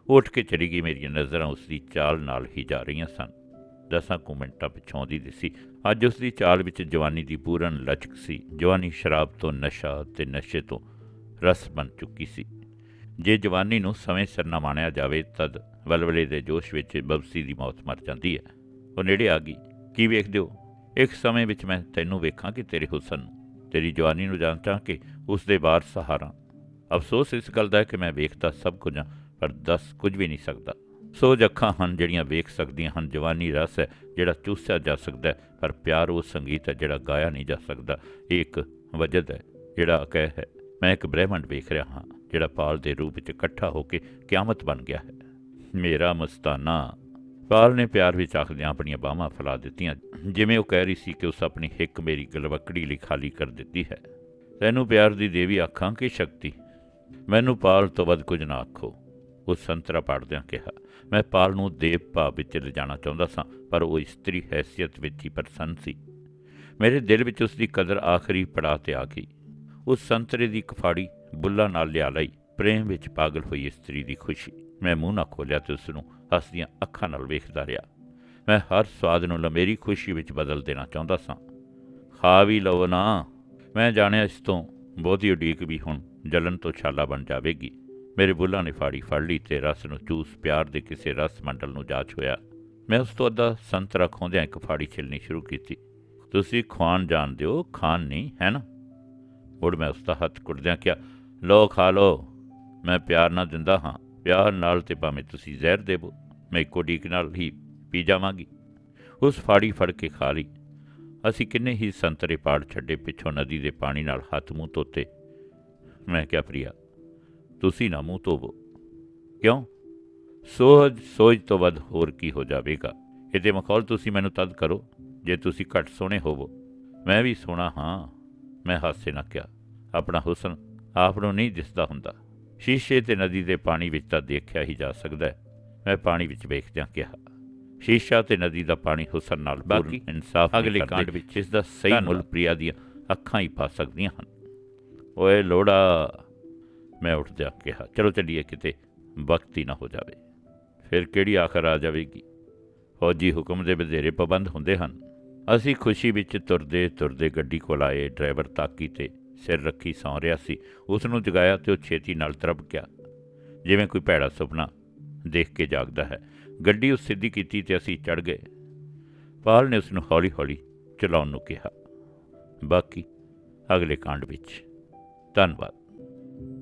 ਉਹ ਉੱਠ ਕੇ ਚਲੀ ਗਈ, ਮੇਰੀਆਂ ਨਜ਼ਰਾਂ ਉਸ ਦੀ ਚਾਲ ਨਾਲ ਹੀ ਜਾ ਰਹੀਆਂ ਸਨ। ਦਸਾਂ ਕੁ ਮਿੰਟਾਂ ਪਿਛੋਂ ਦੀ ਦਿਸੀ। ਅੱਜ ਉਸ ਦੀ ਚਾਲ ਵਿੱਚ ਜਵਾਨੀ ਦੀ ਪੂਰਨ ਲਚਕ ਸੀ। ਜਵਾਨੀ ਸ਼ਰਾਬ ਤੋਂ ਨਸ਼ਾ ਤੇ ਨਸ਼ੇ ਤੋਂ ਰਸ ਬਣ ਚੁੱਕੀ ਸੀ। ਜੇ ਜਵਾਨੀ ਨੂੰ ਸਮੇਂ ਸਿਰ ਨਾ ਮਾਣਿਆ ਜਾਵੇ, ਤਦ ਵਲਵਲੇ ਦੇ ਜੋਸ਼ ਵਿੱਚ ਬਬਸੀ ਦੀ ਮੌਤ ਮਰ ਜਾਂਦੀ ਹੈ। ਉਹ ਨੇੜੇ ਆ ਗਈ। ਕੀ ਵੇਖਦੇ ਹੋ? ਇੱਕ ਸਮੇਂ ਵਿੱਚ ਮੈਂ ਤੈਨੂੰ ਵੇਖਾਂ ਕਿ ਤੇਰੇ ਹੁਸਨ ਨੂੰ, ਤੇਰੀ ਜਵਾਨੀ ਨੂੰ ਜਾਣਦਾ ਕਿ ਉਸ ਦੇ ਬਾਹਰ ਸਹਾਰਾ। ਅਫਸੋਸ ਇਸ ਗੱਲ ਦਾ ਹੈ ਕਿ ਮੈਂ ਵੇਖਦਾ ਸਭ ਕੁਝ ਹਾਂ, ਪਰ ਦੱਸ ਕੁਝ ਵੀ ਨਹੀਂ ਸਕਦਾ। ਸੋ ਅੱਖਾਂ ਹਨ ਜਿਹੜੀਆਂ ਵੇਖ ਸਕਦੀਆਂ ਹਨ, ਜਵਾਨੀ ਰਸ ਹੈ ਜਿਹੜਾ ਚੂਸਿਆ ਜਾ ਸਕਦਾ ਪਰ ਪਿਆਰ ਉਹ ਸੰਗੀਤ ਹੈ ਜਿਹੜਾ ਗਾਇਆ ਨਹੀਂ ਜਾ ਸਕਦਾ। ਇਹ ਇੱਕ ਵਜਦ ਹੈ, ਜਿਹੜਾ ਕਹਿ ਹੈ। ਮੈਂ ਇੱਕ ਬ੍ਰਹਿਮੰਡ ਵੇਖ ਰਿਹਾ ਹਾਂ, ਜਿਹੜਾ ਪਾਲ ਦੇ ਰੂਪ ਵਿੱਚ ਇਕੱਠਾ ਹੋ ਕੇ ਕਿਆਮਤ ਬਣ ਗਿਆ ਹੈ। ਮੇਰਾ ਮਸਤਾਨਾ। ਪਾਲ ਨੇ ਪਿਆਰ ਵਿੱਚ ਆਖਦਿਆਂ ਆਪਣੀਆਂ ਬਾਹਾਂ ਫੈਲਾ ਦਿੱਤੀਆਂ, ਜਿਵੇਂ ਉਹ ਕਹਿ ਰਹੀ ਸੀ ਕਿ ਉਸ ਆਪਣੀ ਹਿੱਕ ਮੇਰੀ ਗਲਵਕੜੀ ਲਈ ਖਾਲੀ ਕਰ ਦਿੱਤੀ ਹੈ। ਤੈਨੂੰ ਪਿਆਰ ਦੀ ਦੇਵੀ ਆਖਾਂ ਕਿ ਸ਼ਕਤੀ? ਮੈਨੂੰ ਪਾਲ ਤੋਂ ਵੱਧ ਕੁਝ ਨਾ ਆਖੋ, ਉਹ ਸੰਤਰਾ ਪੜਦਿਆਂ ਕਿਹਾ। ਮੈਂ ਪਾਲ ਨੂੰ ਦੇਵ ਭਾਵ ਵਿੱਚ ਲਿਜਾਣਾ ਚਾਹੁੰਦਾ ਸਾਂ, ਪਰ ਉਹ ਇਸਤਰੀ ਹੈਸੀਅਤ ਵਿੱਚ ਹੀ ਪ੍ਰਸੰਨ ਸੀ। ਮੇਰੇ ਦਿਲ ਵਿੱਚ ਉਸ ਦੀ ਕਦਰ ਆਖਰੀ ਪੜਾਅ ਤੇ ਆ ਗਈ। ਉਸ ਸੰਤਰੇ ਦੀ ਕਫਾੜੀ ਫਾੜੀ ਬੁੱਲਾ ਨਾਲ ਲਿਆ ਲਈ, ਪ੍ਰੇਮ ਵਿੱਚ ਪਾਗਲ ਹੋਈ ਇਸਤਰੀ ਦੀ ਖੁਸ਼ੀ। ਮੈਂ ਮੂੰਹ ਨਾ ਖੋਲਿਆ ਤੇ ਉਸ ਨੂੰ ਹੱਸਦੀਆਂ ਅੱਖਾਂ ਨਾਲ ਵੇਖਦਾ ਰਿਹਾ। ਮੈਂ ਹਰ ਸਵਾਦ ਨੂੰ ਲਮੇਰੀ ਖੁਸ਼ੀ ਵਿੱਚ ਬਦਲ ਦੇਣਾ ਚਾਹੁੰਦਾ ਸਾਂ। ਖਾ ਵੀ ਲਓ ਨਾ। ਮੈਂ ਜਾਣਿਆ ਇਸ ਤੋਂ ਬਹੁਤੀ ਉਡੀਕ ਵੀ ਹੁਣ ਜਲਨ ਤੋਂ ਛਾਲਾ ਬਣ ਜਾਵੇਗੀ। ਮੇਰੇ ਬੁੱਲਾਂ ਨੇ ਫਾੜੀ ਫੜ ਲਈ ਤੇ ਰਸ ਨੂੰ ਚੂਸ ਪਿਆਰ ਦੇ ਕਿਸੇ ਰਸ ਮੰਡਲ ਨੂੰ ਜਾ ਛੋਇਆ ਮੈਂ ਉਸ ਤੋਂ ਅੱਧਾ ਸੰਤਰਾ ਖੋਂਦਿਆਂ ਇੱਕ ਫਾੜੀ ਛਿਲਣੀ ਸ਼ੁਰੂ ਕੀਤੀ। ਤੁਸੀਂ ਖਵਾਨ ਜਾਣਦੇ ਹੋ? ਖਾਨ ਨਹੀਂ, ਹੈ ਨਾ? ਮੁੜ ਮੈਂ ਉਸ ਦਾ ਹੱਥ ਕੁੱਟਦਿਆਂ ਕਿਹਾ ਲੋ ਖਾ ਲੋ ਮੈਂ ਪਿਆਰ ਨਾਲ ਦਿੰਦਾ ਹਾਂ। ਪਿਆਰ ਨਾਲ ਤੇ ਭਾਵੇਂ ਤੁਸੀਂ ਜ਼ਹਿਰ ਦੇਵੋ। ਮੈਂ ਇੱਕੋ ਡੀਕ ਨਾਲ ਹੀ ਪੀ ਜਾਵਾਂਗੀ। ਉਸ ਫਾੜੀ ਫੜ ਕੇ ਖਾ ਲਈ। ਅਸੀਂ ਕਿੰਨੇ ਹੀ ਸੰਤਰੇ ਪਾੜ ਛੱਡੇ ਪਿੱਛੋਂ ਨਦੀ ਦੇ ਪਾਣੀ ਨਾਲ ਹੱਥ ਮੂੰਹ ਧੋਤੇ। ਮੈਂ ਕਿਹਾ, ਪ੍ਰਿਆ ਤੁਸੀਂ ਨਾ ਮੂੰਹ ਧੋਵੋ। ਕਿਉਂ? ਸੋਚ ਸੋਚ ਤੋਂ ਵੱਧ ਹੋਰ ਕੀ ਹੋ ਜਾਵੇਗਾ? ਇਹਦੇ ਮਖੌਲ ਤੁਸੀਂ ਮੈਨੂੰ ਤਦ ਕਰੋ ਜੇ ਤੁਸੀਂ ਘੱਟ ਸੋਹਣੇ ਹੋਵੋ। ਮੈਂ ਵੀ ਸੋਹਣਾ ਹਾਂ ਮੈਂ ਹਾਸੇ ਨਾਲ ਕਿਹਾ ਆਪਣਾ ਹੁਸਨ ਆਪ ਨੂੰ ਨਹੀਂ ਦਿਸਦਾ ਹੁੰਦਾ। ਸ਼ੀਸ਼ੇ ਤੇ ਨਦੀ ਦੇ ਪਾਣੀ ਵਿੱਚ ਤਾਂ ਦੇਖਿਆ ਹੀ ਜਾ ਸਕਦਾ ਹੈ। ਮੈਂ ਪਾਣੀ ਵਿੱਚ ਵੇਖਦਿਆਂ ਕਿਹਾ ਸ਼ੀਸ਼ਾ ਤੇ ਨਦੀ ਦਾ ਪਾਣੀ ਹੁਸਨ ਨਾਲ ਬਾਕੀ ਇਨਸਾਫ ਅਗਲੇ ਕਾਂਡ ਵਿੱਚ ਇਸ ਦਾ ਸਹੀ ਮੁੱਲ ਪ੍ਰਿਆ ਦੀਆਂ ਅੱਖਾਂ ਹੀ ਪਾ ਸਕਦੀਆਂ ਹਨ। ਓਏ ਲੋੜਾ ਮੈਂ ਉੱਠਦਿਆਂ ਕਿਹਾ, ਚਲੋ ਚੱਲੀਏ ਕਿਤੇ, ਵਕਤ ਹੀ ਨਾ ਹੋ ਜਾਵੇ। ਫਿਰ ਕਿਹੜੀ ਆਖਰ ਆ ਜਾਵੇਗੀ? ਫੌਜੀ ਹੁਕਮ ਦੇ ਬਧੇਰੇ ਪਾਬੰਦ ਹੁੰਦੇ ਹਨ। ਅਸੀਂ ਖੁਸ਼ੀ ਵਿੱਚ ਤੁਰਦੇ ਤੁਰਦੇ ਗੱਡੀ ਕੋਲ ਆਏ, ਡਰਾਈਵਰ ਤਾਕੀ ਤੇ ਸਿਰ ਰੱਖੀ ਸੌਂ ਰਿਹਾ ਸੀ। ਉਸ ਨੂੰ ਜਗਾਇਆ ਤੇ ਉਹ ਛੇਤੀ ਨਾਲ ਤਰਪ ਗਿਆ। ਜਿਵੇਂ ਕੋਈ ਭੈੜਾ ਸੁਪਨਾ ਦੇਖ ਕੇ ਜਾਗਦਾ ਹੈ। ਗੱਡੀ ਉਸ ਸਿੱਧੀ ਕੀਤੀ ਤੇ ਅਸੀਂ ਚੜ ਗਏ। ਪਾਲ ਨੇ ਉਸ ਨੂੰ ਹੌਲੀ-ਹੌਲੀ ਚਲਾਉਣ ਨੂੰ ਕਿਹਾ, ਬਾਕੀ ਅਗਲੇ ਕਾਂਡ ਵਿੱਚ ਧੰਨਵਾਦ।